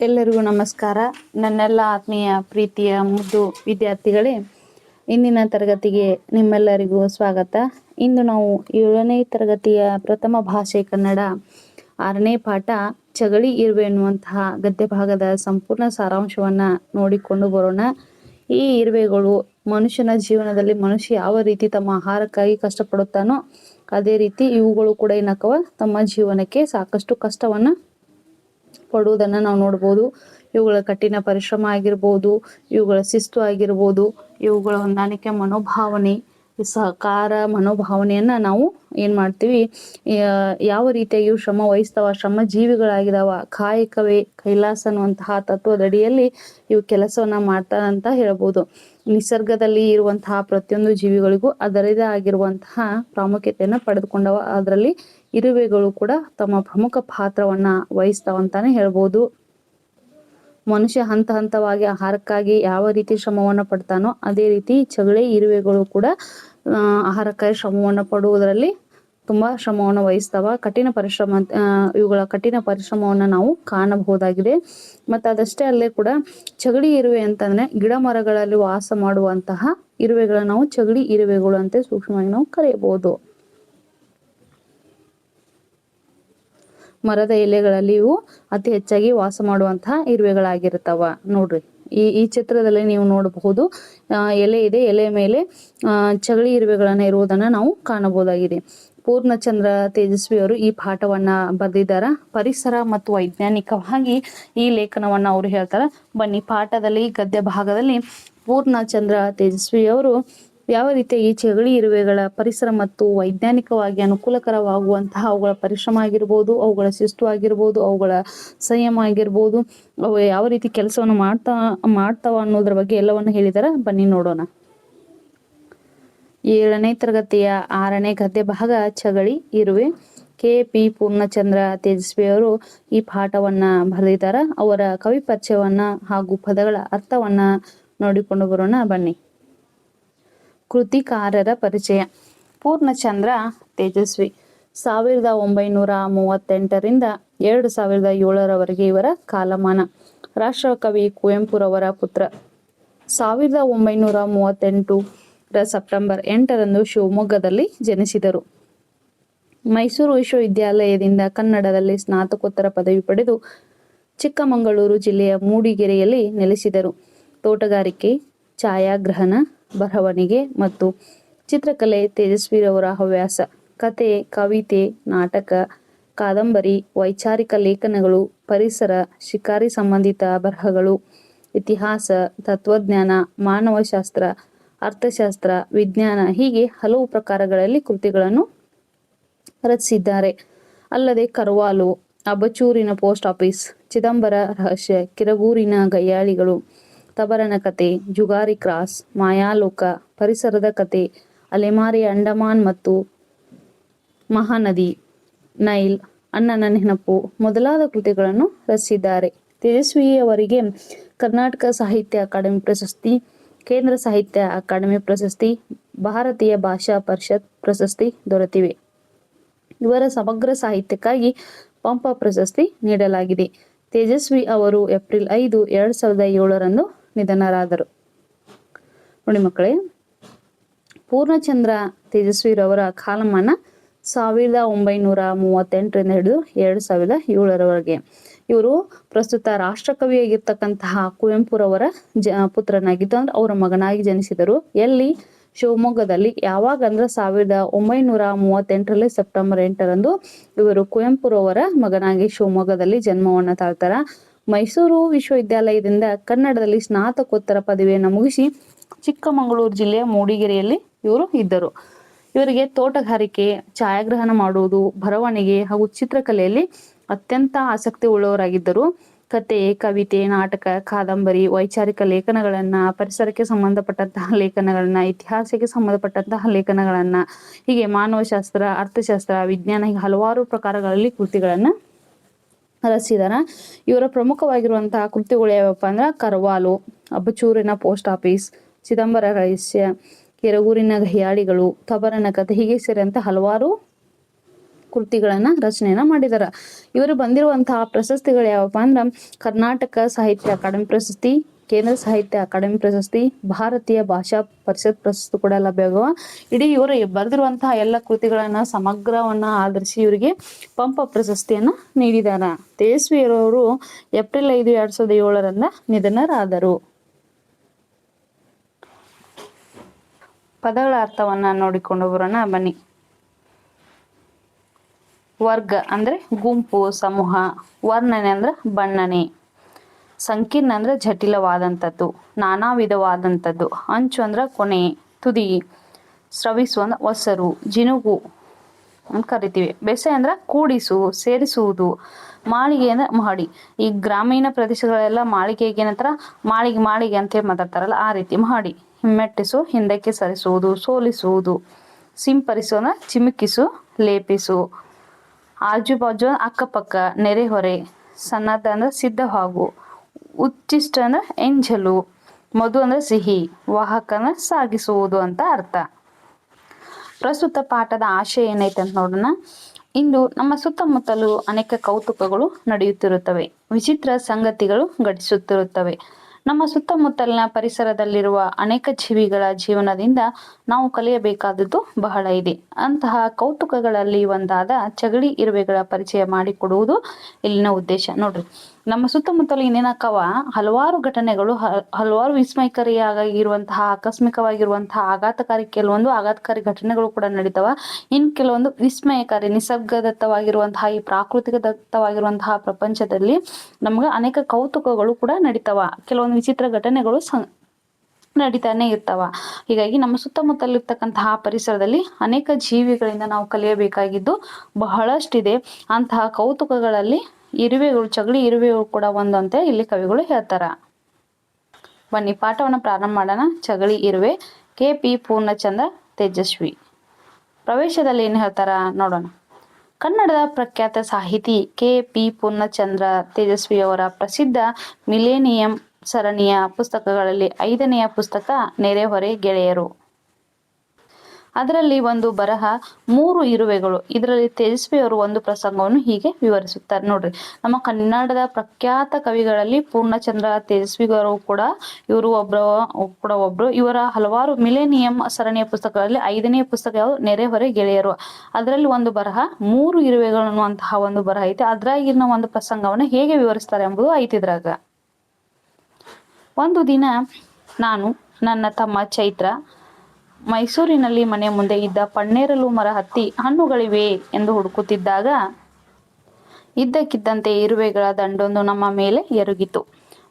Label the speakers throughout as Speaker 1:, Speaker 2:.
Speaker 1: ಎಲ್ಲರಿಗೂ ನಮಸ್ಕಾರ. ನನ್ನೆಲ್ಲ ಆತ್ಮೀಯ ಪ್ರೀತಿಯ ಮುದ್ದು ವಿದ್ಯಾರ್ಥಿಗಳೇ, ಇಂದಿನ ತರಗತಿಗೆ ನಿಮ್ಮೆಲ್ಲರಿಗೂ ಸ್ವಾಗತ. ಇಂದು ನಾವು ಏಳನೇ ತರಗತಿಯ ಪ್ರಥಮ ಭಾಷೆ ಕನ್ನಡ, ಆರನೇ ಪಾಠ ಚಗಳಿ ಇರುವೆ ಎನ್ನುವಂತಹ ಗದ್ಯ ಭಾಗದ ಸಂಪೂರ್ಣ ಸಾರಾಂಶವನ್ನ ನೋಡಿಕೊಂಡು ಬರೋಣ. ಈ ಇರುವೆಗಳು ಮನುಷ್ಯನ ಜೀವನದಲ್ಲಿ ಮನುಷ್ಯ ಯಾವ ರೀತಿ ತಮ್ಮ ಆಹಾರಕ್ಕಾಗಿ ಕಷ್ಟಪಡುತ್ತಾನೋ, ಅದೇ ರೀತಿ ಇವುಗಳು ಕೂಡ ಏನಕ್ಕವ, ತಮ್ಮ ಜೀವನಕ್ಕೆ ಸಾಕಷ್ಟು ಕಷ್ಟವನ್ನ ಪಡುವುದನ್ನ ನಾವು ನೋಡ್ಬೋದು. ಇವುಗಳ ಕಠಿಣ ಪರಿಶ್ರಮ ಆಗಿರ್ಬೋದು ಇವುಗಳ ಶಿಸ್ತು ಆಗಿರ್ಬೋದು ಇವುಗಳ ಹೊಂದಾಣಿಕೆ ಮನೋಭಾವನೆ. ಸಹಕಾರ ಮನೋಭಾವನೆಯನ್ನ ನಾವು ಏನ್ ಮಾಡ್ತೀವಿ ಯಾವ ರೀತಿಯಾಗಿಯೂ ಶ್ರಮ ವಹಿಸ್ತಾವ, ಶ್ರಮ ಜೀವಿಗಳಾಗಿದಾವ, ಕಾಯಕವೇ, ಕೈಲಾಸ ಅನ್ನುವಂತಹ ತತ್ವದಡಿಯಲ್ಲಿ ಇವು ಕೆಲಸವನ್ನ ಮಾಡ್ತಾರಂತ ಹೇಳ್ಬೋದು. ನಿಸರ್ಗದಲ್ಲಿ ಇರುವಂತಹ ಪ್ರತಿಯೊಂದು ಜೀವಿಗಳಿಗೂ ಅದರದೇ ಆಗಿರುವಂತಹ ಪ್ರಾಮುಖ್ಯತೆಯನ್ನ ಪಡೆದುಕೊಂಡವ, ಅದರಲ್ಲಿ ಇರುವೆಗಳು ಕೂಡ ತಮ್ಮ ಪ್ರಮುಖ ಪಾತ್ರವನ್ನ ವಹಿಸ್ತಾವಂತಾನೆ ಹೇಳ್ಬೋದು. ಮನುಷ್ಯ ಹಂತ ಹಂತವಾಗಿ ಆಹಾರಕ್ಕಾಗಿ ಯಾವ ರೀತಿ ಶ್ರಮವನ್ನು ಪಡ್ತಾನೋ ಅದೇ ರೀತಿ ಚಗಳೆ, ಇರುವೆಗಳು ಕೂಡ ಆಹಾರಕ್ಕಾಗಿ ಶ್ರಮವನ್ನು ಪಡುವುದರಲ್ಲಿ ತುಂಬಾ ಶ್ರಮವನ್ನು ವಹಿಸ್ತಾವ. ಕಠಿಣ ಪರಿಶ್ರಮ ಇವುಗಳ ಕಠಿಣ ಪರಿಶ್ರಮವನ್ನು ನಾವು ಕಾಣಬಹುದಾಗಿದೆ. ಮತ್ತು ಅದಷ್ಟೇ ಅಲ್ಲೇ ಕೂಡ ಚಗಡಿ, ಇರುವೆ ಅಂತಂದ್ರೆ ಗಿಡ ಮರಗಳಲ್ಲಿ ವಾಸ ಮಾಡುವಂತಹ ಇರುವೆಗಳನ್ನು ನಾವು ಚಗಡಿ, ಇರುವೆಗಳು ಅಂತ ಸೂಕ್ಷ್ಮವಾಗಿ ನಾವು ಕರೆಯಬಹುದು. ಮರದ ಎಲೆಗಳಲ್ಲಿ ಇವು ಅತಿ ಹೆಚ್ಚಾಗಿ ವಾಸ ಮಾಡುವಂತಹ ಇರುವೆಗಳಾಗಿರ್ತಾವ ನೋಡ್ರಿ, ಈ ಈ ಚಿತ್ರದಲ್ಲಿ ನೀವು ನೋಡಬಹುದು ಎಲೆ ಇದೆ. ಎಲೆ ಮೇಲೆ ಚಗಳಿ ಇರುವೆಗಳನ್ನ ಇರುವುದನ್ನ ನಾವು ಕಾಣಬಹುದಾಗಿದೆ. ಪೂರ್ಣಚಂದ್ರ ತೇಜಸ್ವಿ ಅವರು ಈ ಪಾಠವನ್ನ ಬರೆದಿದ್ದಾರೆ. ಪರಿಸರ ಮತ್ತು ವೈಜ್ಞಾನಿಕವಾಗಿ ಈ ಲೇಖನವನ್ನ ಅವರು ಹೇಳ್ತಾರ. ಬನ್ನಿ, ಪಾಠದಲ್ಲಿ ಗದ್ಯ ಭಾಗದಲ್ಲಿ ಪೂರ್ಣಚಂದ್ರ ತೇಜಸ್ವಿ ಅವರು ಯಾವ ರೀತಿಯಾಗಿ ಚಗಳಿ ಇರುವೆಗಳ ಪರಿಸರ ಮತ್ತು ವೈಜ್ಞಾನಿಕವಾಗಿ ಅನುಕೂಲಕರವಾಗುವಂತಹ ಅವುಗಳ ಪರಿಶ್ರಮ ಆಗಿರ್ಬೋದು, ಅವುಗಳ ಶಿಸ್ತು ಆಗಿರ್ಬೋದು, ಅವುಗಳ ಸಂಯಮ ಆಗಿರ್ಬೋದು, ಅವು ಯಾವ ರೀತಿ ಕೆಲಸವನ್ನು ಮಾಡ್ತಾ, ಮಾಡ್ತಾವ ಅನ್ನೋದ್ರ ಬಗ್ಗೆ ಎಲ್ಲವನ್ನು ಹೇಳಿದರ. ಬನ್ನಿ ನೋಡೋಣ. ಏಳನೇ ತರಗತಿಯ ಆರನೇ ಗದ್ಯ ಭಾಗ ಚಗಳಿ ಇರುವೆ. ಕೆ. ಪಿ. ಪೂರ್ಣಚಂದ್ರ ತೇಜಸ್ವಿ ಅವರು ಈ ಪಾಠವನ್ನ ಬರೆದಿದ್ದಾರೆ. ಅವರ ಕವಿ ಪರಿಚಯವನ್ನ ಹಾಗೂ ಪದಗಳ ಅರ್ಥವನ್ನ ನೋಡಿಕೊಂಡು ಬರೋಣ. ಬನ್ನಿ. ಕೃತಿಕಾರರ ಪರಿಚಯ. ಪೂರ್ಣಚಂದ್ರ ತೇಜಸ್ವಿ. ಸಾವಿರದ ಒಂಬೈನೂರ ಮೂವತ್ತೆಂಟರಿಂದ ಎರಡು ಸಾವಿರದ ಏಳರವರೆಗೆ ಇವರ ಕಾಲಮಾನ. ರಾಷ್ಟ್ರಕವಿ ಕುವೆಂಪುರವರ ಪುತ್ರ. ಸಾವಿರದ ಒಂಬೈನೂರ ಮೂವತ್ತೆಂಟು ರ ಸೆಪ್ಟೆಂಬರ್ ಎಂಟರಂದು ಶಿವಮೊಗ್ಗದಲ್ಲಿ ಜನಿಸಿದರು. ಮೈಸೂರು ವಿಶ್ವವಿದ್ಯಾಲಯದಿಂದ ಕನ್ನಡದಲ್ಲಿ ಸ್ನಾತಕೋತ್ತರ ಪದವಿ ಪಡೆದು ಚಿಕ್ಕಮಗಳೂರು ಜಿಲ್ಲೆಯ ಮೂಡಿಗೆರೆಯಲ್ಲಿ ನೆಲೆಸಿದರು. ತೋಟಗಾರಿಕೆ, ಛಾಯಾಗ್ರಹಣ ಬರವಣಿಗೆ ಮತ್ತು ಚಿತ್ರಕಲೆ, ತೇಜಸ್ವಿರವರ ಹವ್ಯಾಸ, ಕತೆ, ಕವಿತೆ, ನಾಟಕ, ಕಾದಂಬರಿ, ವೈಚಾರಿಕ ಲೇಖನಗಳು, ಪರಿಸರ, ಶಿಕಾರಿ ಸಂಬಂಧಿತ ಬರಹಗಳು, ಇತಿಹಾಸ, ತತ್ವಜ್ಞಾನ, ಮಾನವಶಾಸ್ತ್ರ, ಅರ್ಥಶಾಸ್ತ್ರ, ವಿಜ್ಞಾನ ಹೀಗೆ ಹಲವು ಪ್ರಕಾರಗಳಲ್ಲಿ ಕೃತಿಗಳನ್ನು ರಚಿಸಿದ್ದಾರೆ. ಅಲ್ಲದೆ ಕರ್ವಾಲು, ಅಬಚೂರಿನ ಪೋಸ್ಟ್ ಆಫೀಸ್, ಚಿದಂಬರ ರಹಸ್ಯ, ಕಿರಗೂರಿನ ಗಯ್ಯಾಳಿಗಳು ತಬರನ ಕತೆ, ಜುಗಾರಿ ಕ್ರಾಸ್, ಮಾಯಾಲೋಕ, ಪರಿಸರದ ಕತೆ, ಅಲೆಮಾರಿ, ಅಂಡಮಾನ್ ಮತ್ತು ಮಹಾನದಿ, ನೈಲ್, ಅಣ್ಣನ ನೆನಪು ಮೊದಲಾದ ಕೃತಿಗಳನ್ನು ರಚಿಸಿದ್ದಾರೆ. ತೇಜಸ್ವಿಯವರಿಗೆ ಕರ್ನಾಟಕ ಸಾಹಿತ್ಯ ಅಕಾಡೆಮಿ ಪ್ರಶಸ್ತಿ, ಕೇಂದ್ರ ಸಾಹಿತ್ಯ ಅಕಾಡೆಮಿ ಪ್ರಶಸ್ತಿ, ಭಾರತೀಯ ಭಾಷಾ ಪರಿಷತ್ ಪ್ರಶಸ್ತಿ ದೊರೆತಿವೆ. ಇವರ ಸಮಗ್ರ ಸಾಹಿತ್ಯಕ್ಕಾಗಿ ಪಂಪ ಪ್ರಶಸ್ತಿ ನೀಡಲಾಗಿದೆ. ತೇಜಸ್ವಿ ಅವರು ಏಪ್ರಿಲ್ ಐದು, ಎರಡು ಸಾವಿರದ ಏಳರಂದು ನಿಧನರಾದರು. ನೋಡಿ ಮಕ್ಕಳೇ, ಪೂರ್ಣಚಂದ್ರ ತೇಜಸ್ವಿರವರ ಕಾಲಮಾನ ಸಾವಿರದ ಒಂಬೈನೂರ ಮೂವತ್ತೆಂಟರಿಂದ ಹಿಡಿದು ಎರಡು ಸಾವಿರದ ಏಳರವರೆಗೆ. ಇವರು ಪ್ರಸ್ತುತ ರಾಷ್ಟ್ರಕವಿಯಾಗಿರ್ತಕ್ಕಂತಹ ಕುವೆಂಪುರವರ ಜ, ಪುತ್ರನಾಗಿದ್ದು ಅಂದ್ರೆ ಅವರ ಮಗನಾಗಿ ಜನಿಸಿದರು. ಎಲ್ಲಿ? ಶಿವಮೊಗ್ಗದಲ್ಲಿ. ಯಾವಾಗ ಅಂದ್ರೆ ಸಾವಿರದ ಒಂಬೈನೂರ ಮೂವತ್ತೆಂಟರಲ್ಲಿ ಸೆಪ್ಟೆಂಬರ್ ಎಂಟರಂದು ಇವರು ಕುವೆಂಪುರವರ ಮಗನಾಗಿ ಶಿವಮೊಗ್ಗದಲ್ಲಿ ಜನ್ಮವನ್ನು ತಾಳ್ತಾರ. ಮೈಸೂರು ವಿಶ್ವವಿದ್ಯಾಲಯದಿಂದ ಕನ್ನಡದಲ್ಲಿ ಸ್ನಾತಕೋತ್ತರ ಪದವಿಯನ್ನು ಮುಗಿಸಿ ಚಿಕ್ಕಮಗಳೂರು ಜಿಲ್ಲೆಯ ಮೂಡಿಗೆರೆಯಲ್ಲಿ ಇವರು ಇದ್ದರು. ಇವರಿಗೆ ತೋಟಗಾರಿಕೆ, ಛಾಯಾಗ್ರಹಣ ಮಾಡುವುದು, ಬರವಣಿಗೆ ಹಾಗೂ ಚಿತ್ರಕಲೆಯಲ್ಲಿ ಅತ್ಯಂತ ಆಸಕ್ತಿ ಉಳ್ಳವರಾಗಿದ್ದರು. ಕತೆ, ಕವಿತೆ, ನಾಟಕ, ಕಾದಂಬರಿ, ವೈಚಾರಿಕ ಲೇಖನಗಳನ್ನ, ಪರಿಸರಕ್ಕೆ ಸಂಬಂಧಪಟ್ಟಂತಹ ಲೇಖನಗಳನ್ನ, ಇತಿಹಾಸಕ್ಕೆ ಸಂಬಂಧಪಟ್ಟಂತಹ ಲೇಖನಗಳನ್ನ, ಹೀಗೆ ಮಾನವಶಾಸ್ತ್ರ, ಅರ್ಥಶಾಸ್ತ್ರ, ವಿಜ್ಞಾನ ಹೀಗೆ ಹಲವಾರು ಪ್ರಕಾರಗಳಲ್ಲಿ ಕೃತಿಗಳನ್ನ ರಚಿಸಿದಾರ. ಇವರ ಪ್ರಮುಖವಾಗಿರುವಂತಹ ಕೃತಿಗಳು ಯಾವಪ್ಪ ಅಂದ್ರ ಕರ್ವಾಲು, ಅಬ್ಬಚೂರಿನ ಪೋಸ್ಟ್ ಆಫೀಸ್, ಚಿದಂಬರ ರಹಸ್ಯ, ಕೆರಗೂರಿನ ಗಹಿಯಾಳಿಗಳು ತಬರನ ಕಥೆ ಹೀಗೆ ಸೇರಿದಂತ ಹಲವಾರು ಕೃತಿಗಳನ್ನ ರಚನೆಯನ್ನ ಮಾಡಿದಾರ. ಇವರು ಬಂದಿರುವಂತಹ ಪ್ರಶಸ್ತಿಗಳು ಯಾವಪ್ಪ ಅಂದ್ರ ಕರ್ನಾಟಕ ಸಾಹಿತ್ಯ ಅಕಾಡೆಮಿ ಪ್ರಶಸ್ತಿ ಕೇಂದ್ರ ಸಾಹಿತ್ಯ ಅಕಾಡೆಮಿ ಪ್ರಶಸ್ತಿ, ಭಾರತೀಯ ಭಾಷಾ ಪರಿಷತ್ ಪ್ರಶಸ್ತಿ ಕೂಡ ಲಭ್ಯವಾಗುವ ಇಡೀ ಇವರು ಬರೆದಿರುವಂತಹ ಎಲ್ಲ ಕೃತಿಗಳನ್ನ ಸಮಗ್ರವನ್ನ ಆಧರಿಸಿ ಇವರಿಗೆ ಪಂಪ ಪ್ರಶಸ್ತಿಯನ್ನ ನೀಡಿದಾರ ತೇಜಸ್ವಿಯರವರು ಏಪ್ರಿಲ್ ಐದು ಎರಡ್ ಸಾವಿರದ ಏಳರಿಂದ ನಿಧನರಾದರು. ಪದಗಳ ಅರ್ಥವನ್ನ ನೋಡಿಕೊಂಡು ಬರೋಣ ಬನ್ನಿ. ವರ್ಗ ಅಂದ್ರೆ ಗುಂಪು, ಸಮೂಹ. ವರ್ಣನೆ ಅಂದ್ರೆ ಬಣ್ಣನೆ. ಸಂಕೀರ್ಣ ಅಂದ್ರೆ ಜಟಿಲವಾದಂಥದ್ದು, ನಾನಾ ವಿಧವಾದಂಥದ್ದು. ಅಂಚು ಅಂದ್ರೆ ಕೊನೆ, ತುದಿ, ಸ್ರವಿಸುವ ಒಸರು, ಜಿನುಗು ಅಂತ ಕರಿತೀವಿ. ಬೆಸೆ ಅಂದ್ರೆ ಕೂಡಿಸು, ಸೇರಿಸುವುದು, ಮಾಳಿಗೆ ಅಂದ್ರೆ ಮಹಡಿ ಈ ಗ್ರಾಮೀಣ ಪ್ರದೇಶಗಳೆಲ್ಲ ಮಾಳಿಗೆಗೆ ಏನಂತಾರ? ಮಾಳಿಗೆ ಮಾಳಿಗೆ ಅಂತೇಳಿ ಮಾತಾಡ್ತಾರಲ್ಲ, ಆ ರೀತಿ ಮಹಡಿ ಹಿಮ್ಮೆಟ್ಟಿಸು, ಹಿಂದಕ್ಕೆ ಸರಿಸುವುದು, ಸೋಲಿಸುವುದು, ಸಿಂಪರಿಸು ಅಂದ್ರೆ ಚಿಮುಕಿಸು, ಲೇಪಿಸು. ಆಜು ಬಾಜು ಅಕ್ಕಪಕ್ಕ, ನೆರೆಹೊರೆ ಸನ್ನದ್ಧ ಅಂದ್ರೆ ಸಿದ್ಧವಾಗು. ಉಚ್ಚಿಷ್ಟ ಅಂದ್ರೆ ಎಂಜಲು. ಮಧು ಅಂದ್ರೆ ಸಿಹಿ, ವಾಹಕನ ಸಾಗಿಸುವುದು ಅಂತ ಅರ್ಥ. ಪ್ರಸ್ತುತ ಪಾಠದ ಆಶಯ ಏನೈತೆ ಅಂತ ನೋಡೋಣ. ಇಂದು ನಮ್ಮ ಸುತ್ತಮುತ್ತಲು ಅನೇಕ ಕೌತುಕಗಳು ನಡೆಯುತ್ತಿರುತ್ತವೆ. ವಿಚಿತ್ರ ಸಂಗತಿಗಳು ಘಟಿಸುತ್ತಿರುತ್ತವೆ. ನಮ್ಮ ಸುತ್ತಮುತ್ತಲಿನ ಪರಿಸರದಲ್ಲಿರುವ ಅನೇಕ ಜೀವಿಗಳ ಜೀವನದಿಂದ ನಾವು ಕಲಿಯಬೇಕಾದದ್ದು ಬಹಳ ಇದೆ. ಅಂತಹ ಕೌತುಕಗಳಲ್ಲಿ ಒಂದಾದ ಚಗಳಿ ಇರುವೆಗಳ ಪರಿಚಯ ಮಾಡಿಕೊಡುವುದು ಇಲ್ಲಿನ ಉದ್ದೇಶ. ನೋಡ್ರಿ. ನಮ್ಮ ಸುತ್ತಮುತ್ತಲು ಇನ್ನೇನಕ್ಕವ? ಹಲವಾರು ಘಟನೆಗಳು ಹಲವಾರು ವಿಸ್ಮಯಕಾರಿಯಾಗಿರುವಂತಹ, ಆಕಸ್ಮಿಕವಾಗಿರುವಂತಹ ಆಘಾತಕಾರಿ ಕೆಲವೊಂದು ಆಘಾತಕಾರಿ ಘಟನೆಗಳು ಕೂಡ ನಡೀತಾವ. ಇನ್ ಕೆಲವೊಂದು ವಿಸ್ಮಯಕಾರಿ, ನಿಸರ್ಗದತ್ತವಾಗಿರುವಂತಹ, ಈ ಪ್ರಾಕೃತಿಕ ದತ್ತವಾಗಿರುವಂತಹ ಪ್ರಪಂಚದಲ್ಲಿ ನಮ್ಗೆ ಅನೇಕ ಕೌತುಕಗಳು ಕೂಡ ನಡೀತಾವ. ಕೆಲವೊಂದು ವಿಚಿತ್ರ ಘಟನೆಗಳು ನಡೀತಾನೆ ಇರ್ತಾವ. ಹೀಗಾಗಿ ನಮ್ಮ ಸುತ್ತಮುತ್ತಲಿರ್ತಕ್ಕಂತಹ ಪರಿಸರದಲ್ಲಿ ಅನೇಕ ಜೀವಿಗಳಿಂದ ನಾವು ಕಲಿಯಬೇಕಾಗಿದ್ದು ಬಹಳಷ್ಟಿದೆ. ಅಂತಹ ಕೌತುಕಗಳಲ್ಲಿ ಇರುವೆಗಳು ಚಗಳಿ ಇರುವೆಗಳು ಕೂಡ ಒಂದಂತೆ ಇಲ್ಲಿ ಕವಿಗಳು ಹೇಳ್ತಾರ. ಬನ್ನಿ, ಪಾಠವನ್ನು ಪ್ರಾರಂಭ ಮಾಡೋಣ. ಚಗಳಿ ಇರುವೆ, ಕೆ ಪಿ ಪೂರ್ಣಚಂದ್ರ ತೇಜಸ್ವಿ. ಪ್ರವೇಶದಲ್ಲಿ ಏನು ಹೇಳ್ತಾರ ನೋಡೋಣ. ಕನ್ನಡದ ಪ್ರಖ್ಯಾತ ಸಾಹಿತಿ ಕೆ ಪಿ ಪೂರ್ಣಚಂದ್ರ ತೇಜಸ್ವಿಯವರ ಪ್ರಸಿದ್ಧ ಮಿಲೇನಿಯಂ ಸರಣಿಯ ಪುಸ್ತಕಗಳಲ್ಲಿ ಐದನೆಯ ಪುಸ್ತಕ, ನೆರೆಹೊರೆ ಗೆಳೆಯರು. ಅದರಲ್ಲಿ ಒಂದು ಬರಹ ಮೂರು ಇರುವೆಗಳು. ಇದರಲ್ಲಿ ತೇಜಸ್ವಿ ಅವರು ಒಂದು ಪ್ರಸಂಗವನ್ನು ಹೀಗೆ ವಿವರಿಸುತ್ತಾರೆ. ನೋಡ್ರಿ, ನಮ್ಮ ಕನ್ನಡದ ಪ್ರಖ್ಯಾತ ಕವಿಗಳಲ್ಲಿ ಪೂರ್ಣಚಂದ್ರ, ತೇಜಸ್ವಿಗರು ಕೂಡ ಇವರು ಒಬ್ರು, ಕೂಡ ಒಬ್ರು. ಇವರ ಹಲವಾರು ಮಿಲೇನಿಯಂ ಸರಣಿಯ ಪುಸ್ತಕಗಳಲ್ಲಿ ಐದನೇ ಪುಸ್ತಕ ಯಾವುದು? ನೆರೆಹೊರೆ ಗೆಳೆಯರು. ಅದರಲ್ಲಿ ಒಂದು ಬರಹ ಮೂರು ಇರುವೆಗಳು ಅನ್ನುವಂತಹ ಒಂದು ಬರಹ ಐತೆ. ಅದ್ರಾಗಿನ ಒಂದು ಪ್ರಸಂಗವನ್ನು ಹೇಗೆ ವಿವರಿಸ್ತಾರೆ ಎಂಬುದು ಐತಿದ್ರಾಗ ಒಂದು ದಿನ ನಾನು ನನ್ನ ತಮ್ಮ ಚೈತ್ರ ಮೈಸೂರಿನಲ್ಲಿ ಮನೆ ಮುಂದೆ ಇದ್ದ ಪನ್ನೇರಲು ಮರ ಹತ್ತಿ ಹಣ್ಣುಗಳಿವೆ ಎಂದು ಹುಡುಕುತ್ತಿದ್ದಾಗ ಇದ್ದಕ್ಕಿದ್ದಂತೆ ಇರುವೆಗಳ ದಂಡೊಂದು ನಮ್ಮ ಮೇಲೆ ಎರಗಿತು.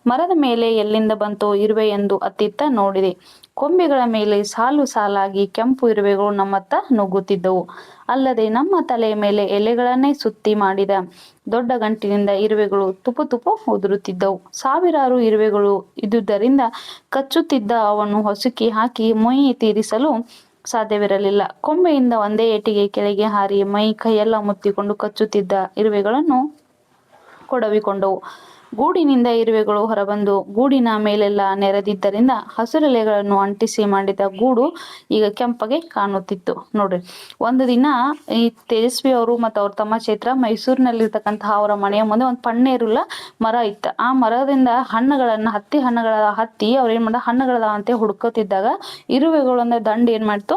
Speaker 1: ಮರದ ಮೇಲೆ ಎಲ್ಲಿಂದ ಬಂತೋ ಇರುವೆ ಎಂದು ಅತ್ತಿತ್ತ ನೋಡಿದೆ. ಕೊಂಬೆಗಳ ಮೇಲೆ ಸಾಲು ಸಾಲಾಗಿ ಕೆಂಪು ಇರುವೆಗಳು ನಮ್ಮತ್ತ ನುಗ್ಗುತ್ತಿದ್ದವು. ಅಲ್ಲದೆ ನಮ್ಮ ತಲೆಯ ಮೇಲೆ ಎಲೆಗಳನ್ನೇ ಸುತ್ತಿ ಮಾಡಿದ ದೊಡ್ಡ ಗಂಟಿನಿಂದ ಇರುವೆಗಳು ತುಪು ತುಪು ಉದುರುತ್ತಿದ್ದವು. ಸಾವಿರಾರು ಇರುವೆಗಳು ಇದ್ದುದರಿಂದ ಕಚ್ಚುತ್ತಿದ್ದ ಅವನ್ನು ಹೊಸುಕಿ ಹಾಕಿ ಮೊಯಿ ತೀರಿಸಲು ಸಾಧ್ಯವಿರಲಿಲ್ಲ. ಕೊಂಬೆಯಿಂದ ಒಂದೇ ಏಟಿಗೆ ಕೆಳಗೆ ಹಾರಿ ಮೈ ಕೈಯೆಲ್ಲ ಮುತ್ತಿಕೊಂಡು ಕಚ್ಚುತ್ತಿದ್ದ ಇರುವೆಗಳನ್ನು ಕೊಡವಿಕೊಂಡವು. ಗೂಡಿನಿಂದ ಇರುವೆಗಳು ಹೊರಬಂದು ಗೂಡಿನ ಮೇಲೆಲ್ಲ ನೆರೆದಿದ್ದರಿಂದ ಹಸಿರೆಲೆಗಳನ್ನು ಅಂಟಿಸಿ ಮಾಡಿದ ಗೂಡು ಈಗ ಕೆಂಪಗೆ ಕಾಣುತ್ತಿತ್ತು. ನೋಡ್ರಿ, ಒಂದು ದಿನ ಈ ತೇಜಸ್ವಿ ಅವರು ಮತ್ತು ಅವ್ರ ತಮ್ಮ ಚೈತ್ರ ಮೈಸೂರಿನಲ್ಲಿರ್ತಕ್ಕಂತಹ ಅವರ ಮನೆಯ ಮುಂದೆ ಒಂದು ಪಣ್ಣೇರುಲ್ಲ ಮರ ಇತ್ತು. ಆ ಮರದಿಂದ ಹಣ್ಣುಗಳನ್ನ ಹತ್ತಿ ಹಣ್ಣುಗಳ ಹತ್ತಿ ಅವ್ರು ಏನ್ ಮಾಡ ಹಣ್ಣುಗಳದ ಅಂತ ಹುಡ್ಕೋತಿದ್ದಾಗ ಇರುವೆಗಳು ಅಂದ್ರೆ ದಂಡ ಏನ್ ಮಾಡ್ತು,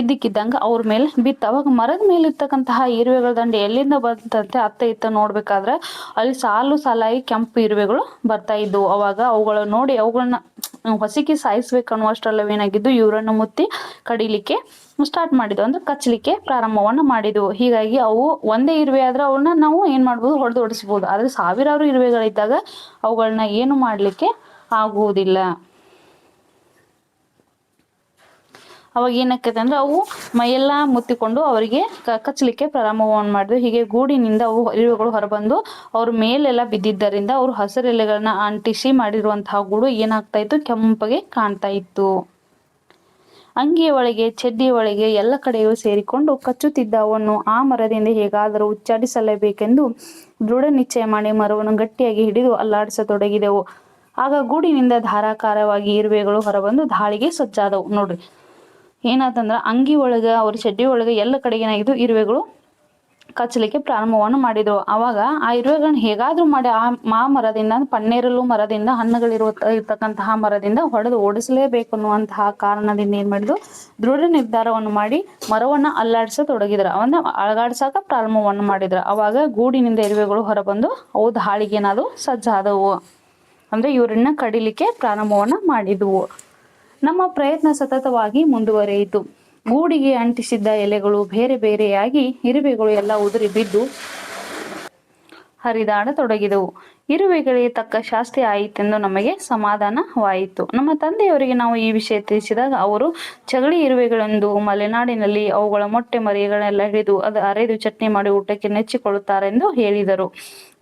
Speaker 1: ಇದ್ದಕ್ಕಿದ್ದಂಗೆ ಅವ್ರ ಮೇಲೆ ಬಿತ್ತು. ಅವಾಗ ಮರದ ಮೇಲೆ ಇರ್ತಕ್ಕಂತಹ ಇರುವೆಗಳ ದಂಡ ಎಲ್ಲಿಂದ ಬಂತಂತೆ ಅತ್ತ ಇತ್ತ ನೋಡ್ಬೇಕಾದ್ರೆ ಅಲ್ಲಿ ಸಾಲು ಸಾಲಾಗಿ ಕೆಂಪು ಇರುವೆಗಳು ಬರ್ತಾ ಇದ್ದವು ಅವಾಗ ಅವುಗಳನ್ನು ನೋಡಿ ಅವುಗಳನ್ನ ಹೊಸಕಿ ಸಾಯಿಸ್ಬೇಕು ಅನ್ನುವಷ್ಟರಲ್ಲವ ಏನಾಗಿದ್ದು, ಇವರನ್ನು ಮುತ್ತಿ ಕಡಿಲಿಕ್ಕೆ ಸ್ಟಾರ್ಟ್ ಮಾಡಿದ್ವು ಅಂದ್ರೆ ಕಚ್ಚಲಿಕ್ಕೆ ಪ್ರಾರಂಭವನ್ನ ಮಾಡಿದ್ವು ಹೀಗಾಗಿ ಅವು ಒಂದೇ ಇರುವೆ ಆದ್ರೆ ಅವನ್ನ ನಾವು ಏನ್ ಮಾಡ್ಬೋದು, ಹೊಡೆದು ಹೊಡಿಸ್ಬೋದು ಆದ್ರೆ ಸಾವಿರಾರು ಇರುವೆಗಳಿದ್ದಾಗ ಅವುಗಳನ್ನ ಏನು ಮಾಡ್ಲಿಕ್ಕೆ ಆಗುವುದಿಲ್ಲ. ಅವಾಗ ಏನಾಕೈತೆ ಅಂದ್ರೆ ಅವು ಮೈಯೆಲ್ಲ ಮುತ್ತಿಕೊಂಡು ಅವರಿಗೆ ಕಚ್ಚಲಿಕ್ಕೆ ಪ್ರಾರಂಭವನ್ನು ಮಾಡಿದ್ರು ಹೀಗೆ ಗೂಡಿನಿಂದ ಅವು ಇರುವೆಗಳು ಹೊರಬಂದು ಅವ್ರ ಮೇಲೆಲ್ಲ ಬಿದ್ದಿದ್ದರಿಂದ ಅವರು ಹಸಿರೆಲೆಗಳನ್ನ ಅಂಟಿಸಿ ಮಾಡಿರುವಂತಹ ಗೂಡು ಏನಾಗ್ತಾ ಇತ್ತು? ಕೆಂಪಗೆ ಕಾಣ್ತಾ ಇತ್ತು. ಅಂಗಿಯ ಒಳಗೆ, ಚಡ್ಡಿಯ ಒಳಗೆ ಎಲ್ಲ ಕಡೆಯೂ ಸೇರಿಕೊಂಡು ಕಚ್ಚುತ್ತಿದ್ದ ಅವನ್ನು ಆ ಮರದಿಂದ ಹೇಗಾದರೂ ಉಚ್ಚಾಟಿಸಲೇಬೇಕೆಂದು ದೃಢ ನಿಶ್ಚಯ ಮಾಡಿ ಮರವನ್ನು ಗಟ್ಟಿಯಾಗಿ ಹಿಡಿದು ಅಲ್ಲಾಡಿಸತೊಡಗಿದೆವು. ಆಗ ಗೂಡಿನಿಂದ ಧಾರಾಕಾರವಾಗಿ ಇರುವೆಗಳು ಹೊರಬಂದು ದಾಳಿಗೆ ಸಜ್ಜಾದವು. ನೋಡ್ರಿ ಏನಾತಂದ್ರ ಅಂಗಿ ಒಳಗೆ, ಅವ್ರ ಚಡ್ಡಿ ಒಳಗೆ ಎಲ್ಲ ಕಡೆಗೆ ಏನಾಗಿದ್ದು ಇರುವೆಗಳು ಕಚ್ಚಲಿಕ್ಕೆ ಪ್ರಾರಂಭವನ್ನು ಮಾಡಿದ್ರು. ಅವಾಗ ಆ ಇರುವೆಗಳನ್ನ ಹೇಗಾದರೂ ಮಾಡಿ, ಆ ಮಾ ಮರದಿಂದ ಪನ್ನೇರಲು ಮರದಿಂದ, ಹಣ್ಣುಗಳಿರುವ ಇರ್ತಕ್ಕಂತಹ ಮರದಿಂದ ಹೊಡೆದು ಓಡಿಸಲೇಬೇಕು ಅನ್ನುವಂತಹ ಕಾರಣದಿಂದ ಏನು ಮಾಡಿದ್ರು, ದೃಢ ನಿರ್ಧಾರವನ್ನು ಮಾಡಿ ಮರವನ್ನ ಅಲ್ಲಾಡಿಸತೊಡಗಿದ್ರು. ಅವನ್ನ ಅಳಗಾಡ್ಸಕ ಪ್ರಾರಂಭವನ್ನು ಮಾಡಿದ್ರು. ಅವಾಗ ಗೂಡಿನಿಂದ ಇರುವೆಗಳು ಹೊರಬಂದು ಅವು ದಾಳಿಗೆ ಏನಾದರೂ ಸಜ್ಜಾದವು. ಅಂದ್ರೆ ಇವರನ್ನ ಕಡಿಲಿಕ್ಕೆ ಪ್ರಾರಂಭವನ್ನು ಮಾಡಿದ್ವು. ನಮ್ಮ ಪ್ರಯತ್ನ ಸತತವಾಗಿ ಮುಂದುವರೆಯಿತು. ಗೂಡಿಗೆ ಅಂಟಿಸಿದ್ದ ಎಲೆಗಳು ಬೇರೆ ಬೇರೆಯಾಗಿ ಇರುವೆಗಳು ಎಲ್ಲ ಉದುರಿ ಬಿದ್ದು ಹರಿದಾಡತೊಡಗಿದವು ಇರುವೆಗಳಿಗೆ ತಕ್ಕ ಶಾಸ್ತಿ ಆಯಿತೆಂದು ನಮಗೆ ಸಮಾಧಾನವಾಯಿತು. ನಮ್ಮ ತಂದೆಯವರಿಗೆ ನಾವು ಈ ವಿಷಯ ತಿಳಿಸಿದಾಗ ಅವರು ಚಗಳಿ ಇರುವೆಗಳೆಂದು ಮಲೆನಾಡಿನಲ್ಲಿ ಅವುಗಳ ಮೊಟ್ಟೆ ಮರಿಗಳನ್ನೆಲ್ಲ ಹಿಡಿದು ಅದು ಅರೆದು ಚಟ್ನಿ ಮಾಡಿ ಊಟಕ್ಕೆ ನೆಚ್ಚಿಕೊಳ್ಳುತ್ತಾರೆಂದು ಹೇಳಿದರು.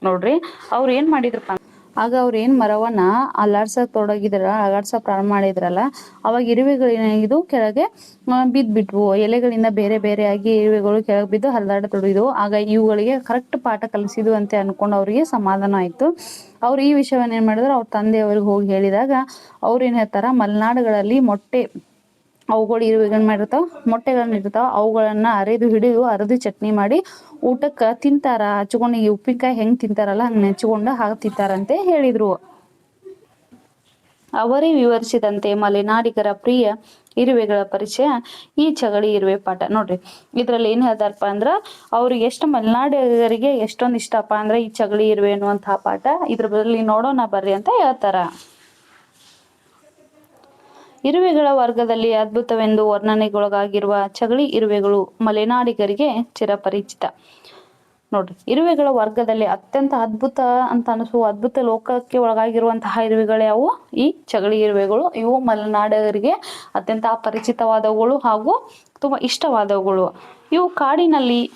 Speaker 1: ನೋಡ್ರಿ, ಅವ್ರು ಏನ್ ಮಾಡಿದ್ರಪ್ಪ ಆಗ ಅವ್ರು ಏನ್ ಮರವನ್ನ ಅಲ್ಲಾಡ್ಸಕ್ ತೊಡಗಿದ್ರ ಅಲ್ಲಾಡ್ಸಕ್ ಪ್ರಾರಂಭ ಮಾಡಿದ್ರಲ್ಲ ಅವಾಗ ಇರುವೆಗಳು ಏನಾಗಿದ್ವು? ಕೆಳಗೆ ಆ, ಬಿದ್ಬಿಟ್ವು. ಎಲೆಗಳಿಂದ ಬೇರೆ ಬೇರೆಯಾಗಿ ಇರುವೆಗಳು ಕೆಳಗೆ ಬಿದ್ದು ಹರಿದಾಡತೊಡಗಿದ್ವು. ಆಗ ಇವುಗಳಿಗೆ ಕರೆಕ್ಟ್ ಪಾಠ ಕಲಿಸಿದ್ವು ಅಂತ ಅನ್ಕೊಂಡು ಅವ್ರಿಗೆ ಸಮಾಧಾನ ಆಯ್ತು. ಅವ್ರು ಈ ವಿಷಯವನ್ನ ಏನ್ ಮಾಡಿದ್ರು? ಅವ್ರ ತಂದೆಯವ್ರಿಗೆ ಹೋಗಿ ಹೇಳಿದಾಗ ಅವ್ರು ಏನ್ ಹೇಳ್ತಾರ? ಮಲೆನಾಡುಗಳಲ್ಲಿ ಮೊಟ್ಟೆ ಅವುಗಳು ಇರುವೆಗಳನ್ನ ಮಾಡಿರ್ತಾವ, ಮೊಟ್ಟೆಗಳನ್ನ ಇರ್ತಾವ ಅವುಗಳನ್ನ ಅರೆದು ಹಿಡಿದು ಅರೆದು ಚಟ್ನಿ ಮಾಡಿ ಊಟಕ್ಕ ತಿಂತಾರ. ಹಚ್ಕೊಂಡು ಈ ಉಪ್ಪಿನಕಾಯಿ ಹೆಂಗ್ ತಿಂತಾರಲ್ಲ, ಹಂಗ್ ನೆಚ್ಕೊಂಡು ಹಾಗೆ ತಿಂತಾರಂತೆ ಹೇಳಿದ್ರು. ಅವರೇ ವಿವರಿಸಿದಂತೆ ಮಲೆನಾಡಿಗರ ಪ್ರಿಯ ಇರುವೆಗಳ ಪರಿಚಯ, ಈ ಚಗಳಿ ಇರುವೆ ಪಾಠ. ನೋಡ್ರಿ, ಇದ್ರಲ್ಲಿ ಏನ್ ಹೇಳ್ತಾರಪ್ಪ ಅಂದ್ರ ಅವ್ರಿಗೆ ಎಷ್ಟು ಮಲೆನಾಡಿಗರಿಗೆ ಎಷ್ಟೊಂದ್ ಇಷ್ಟಪ್ಪ ಅಂದ್ರ ಈ ಚಗಳಿ ಇರುವೆ ಅನ್ನುವಂತಹ ಪಾಠ ಇದ್ರ ಬದಲಿ ನೋಡೋಣ ಬರ್ರಿ ಅಂತ ಹೇಳ್ತಾರ. ಇರುವೆಗಳ ವರ್ಗದಲ್ಲಿ ಅದ್ಭುತವೆಂದು ವರ್ಣನೆಗೊಳಗಾಗಿರುವ ಚಗಳಿ ಇರುವೆಗಳು ಮಲೆನಾಡಿಗರಿಗೆ ಚಿರಪರಿಚಿತ. ನೋಡ್ರಿ, ಇರುವೆಗಳ ವರ್ಗದಲ್ಲಿ ಅತ್ಯಂತ ಅದ್ಭುತ ಅಂತ ಅನಿಸುವ ಅದ್ಭುತ ಲೋಕಕ್ಕೆ ಒಳಗಾಗಿರುವಂತಹ ಇರುವೆಗಳು ಯಾವುವು? ಈ ಚಗಳಿ ಇರುವೆಗಳು. ಇವು ಮಲೆನಾಡಿಗರಿಗೆ ಅತ್ಯಂತ ಅಪರಿಚಿತವಾದವುಗಳು ಹಾಗೂ ತುಂಬಾ ಇಷ್ಟವಾದವುಗಳು. ಇವು ಕಾಡಿನಲ್ಲಿ,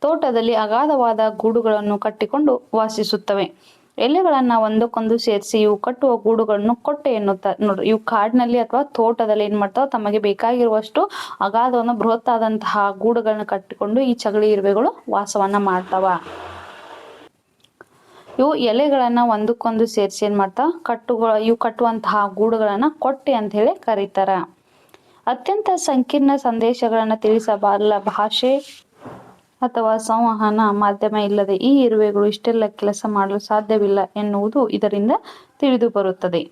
Speaker 1: ತೋಟದಲ್ಲಿ ಅಗಾಧವಾದ ಗೂಡುಗಳನ್ನು ಕಟ್ಟಿಕೊಂಡು ವಾಸಿಸುತ್ತವೆ. ಎಲೆಗಳನ್ನ ಒಂದಕ್ಕೊಂದು ಸೇರಿಸಿ ಇವು ಕಟ್ಟುವ ಗೂಡುಗಳನ್ನು ಕೊಟ್ಟೆ ಎನ್ನುತ್ತಾರೆ ನೋಡ್ರಿ ಇವು ಕಾಡಿನಲ್ಲಿ ಅಥವಾ ತೋಟದಲ್ಲಿ ಏನ್ ಮಾಡ್ತಾವ ತಮಗೆ ಬೇಕಾಗಿರುವಷ್ಟು ಅಗಾಧವನ್ನು ಬೃಹತ್ತಾದಂತಹ ಗೂಡುಗಳನ್ನ ಕಟ್ಟಿಕೊಂಡು ಈ ಚಗಳಿ ಇರುವೆಗಳು ವಾಸವನ್ನ ಮಾಡ್ತಾವ. ಇವು ಎಲೆಗಳನ್ನ ಒಂದಕ್ಕೊಂದು ಸೇರಿಸಿ ಏನ್ ಮಾಡ್ತಾವ? ಕಟ್ಟುಗಳ ಇವು ಕಟ್ಟುವಂತಹ ಗೂಡುಗಳನ್ನ ಕೊಟ್ಟೆ ಅಂತ ಹೇಳಿ ಕರೀತಾರ. ಅತ್ಯಂತ ಸಂಕೀರ್ಣ ಸಂದೇಶಗಳನ್ನ ತಿಳಿಸಬಲ್ಲ ಭಾಷೆ ಅಥವಾ ಸಂವಹನ ಮಾಧ್ಯಮ ಇಲ್ಲದೆ ಈ ಇರುವೆಗಳು ಇಷ್ಟೆಲ್ಲ ಕೆಲಸ ಮಾಡಲು ಸಾಧ್ಯವಿಲ್ಲ ಎನ್ನುವುದು ಇದರಿಂದ ತಿಳಿದು ಬರುತ್ತದೆ.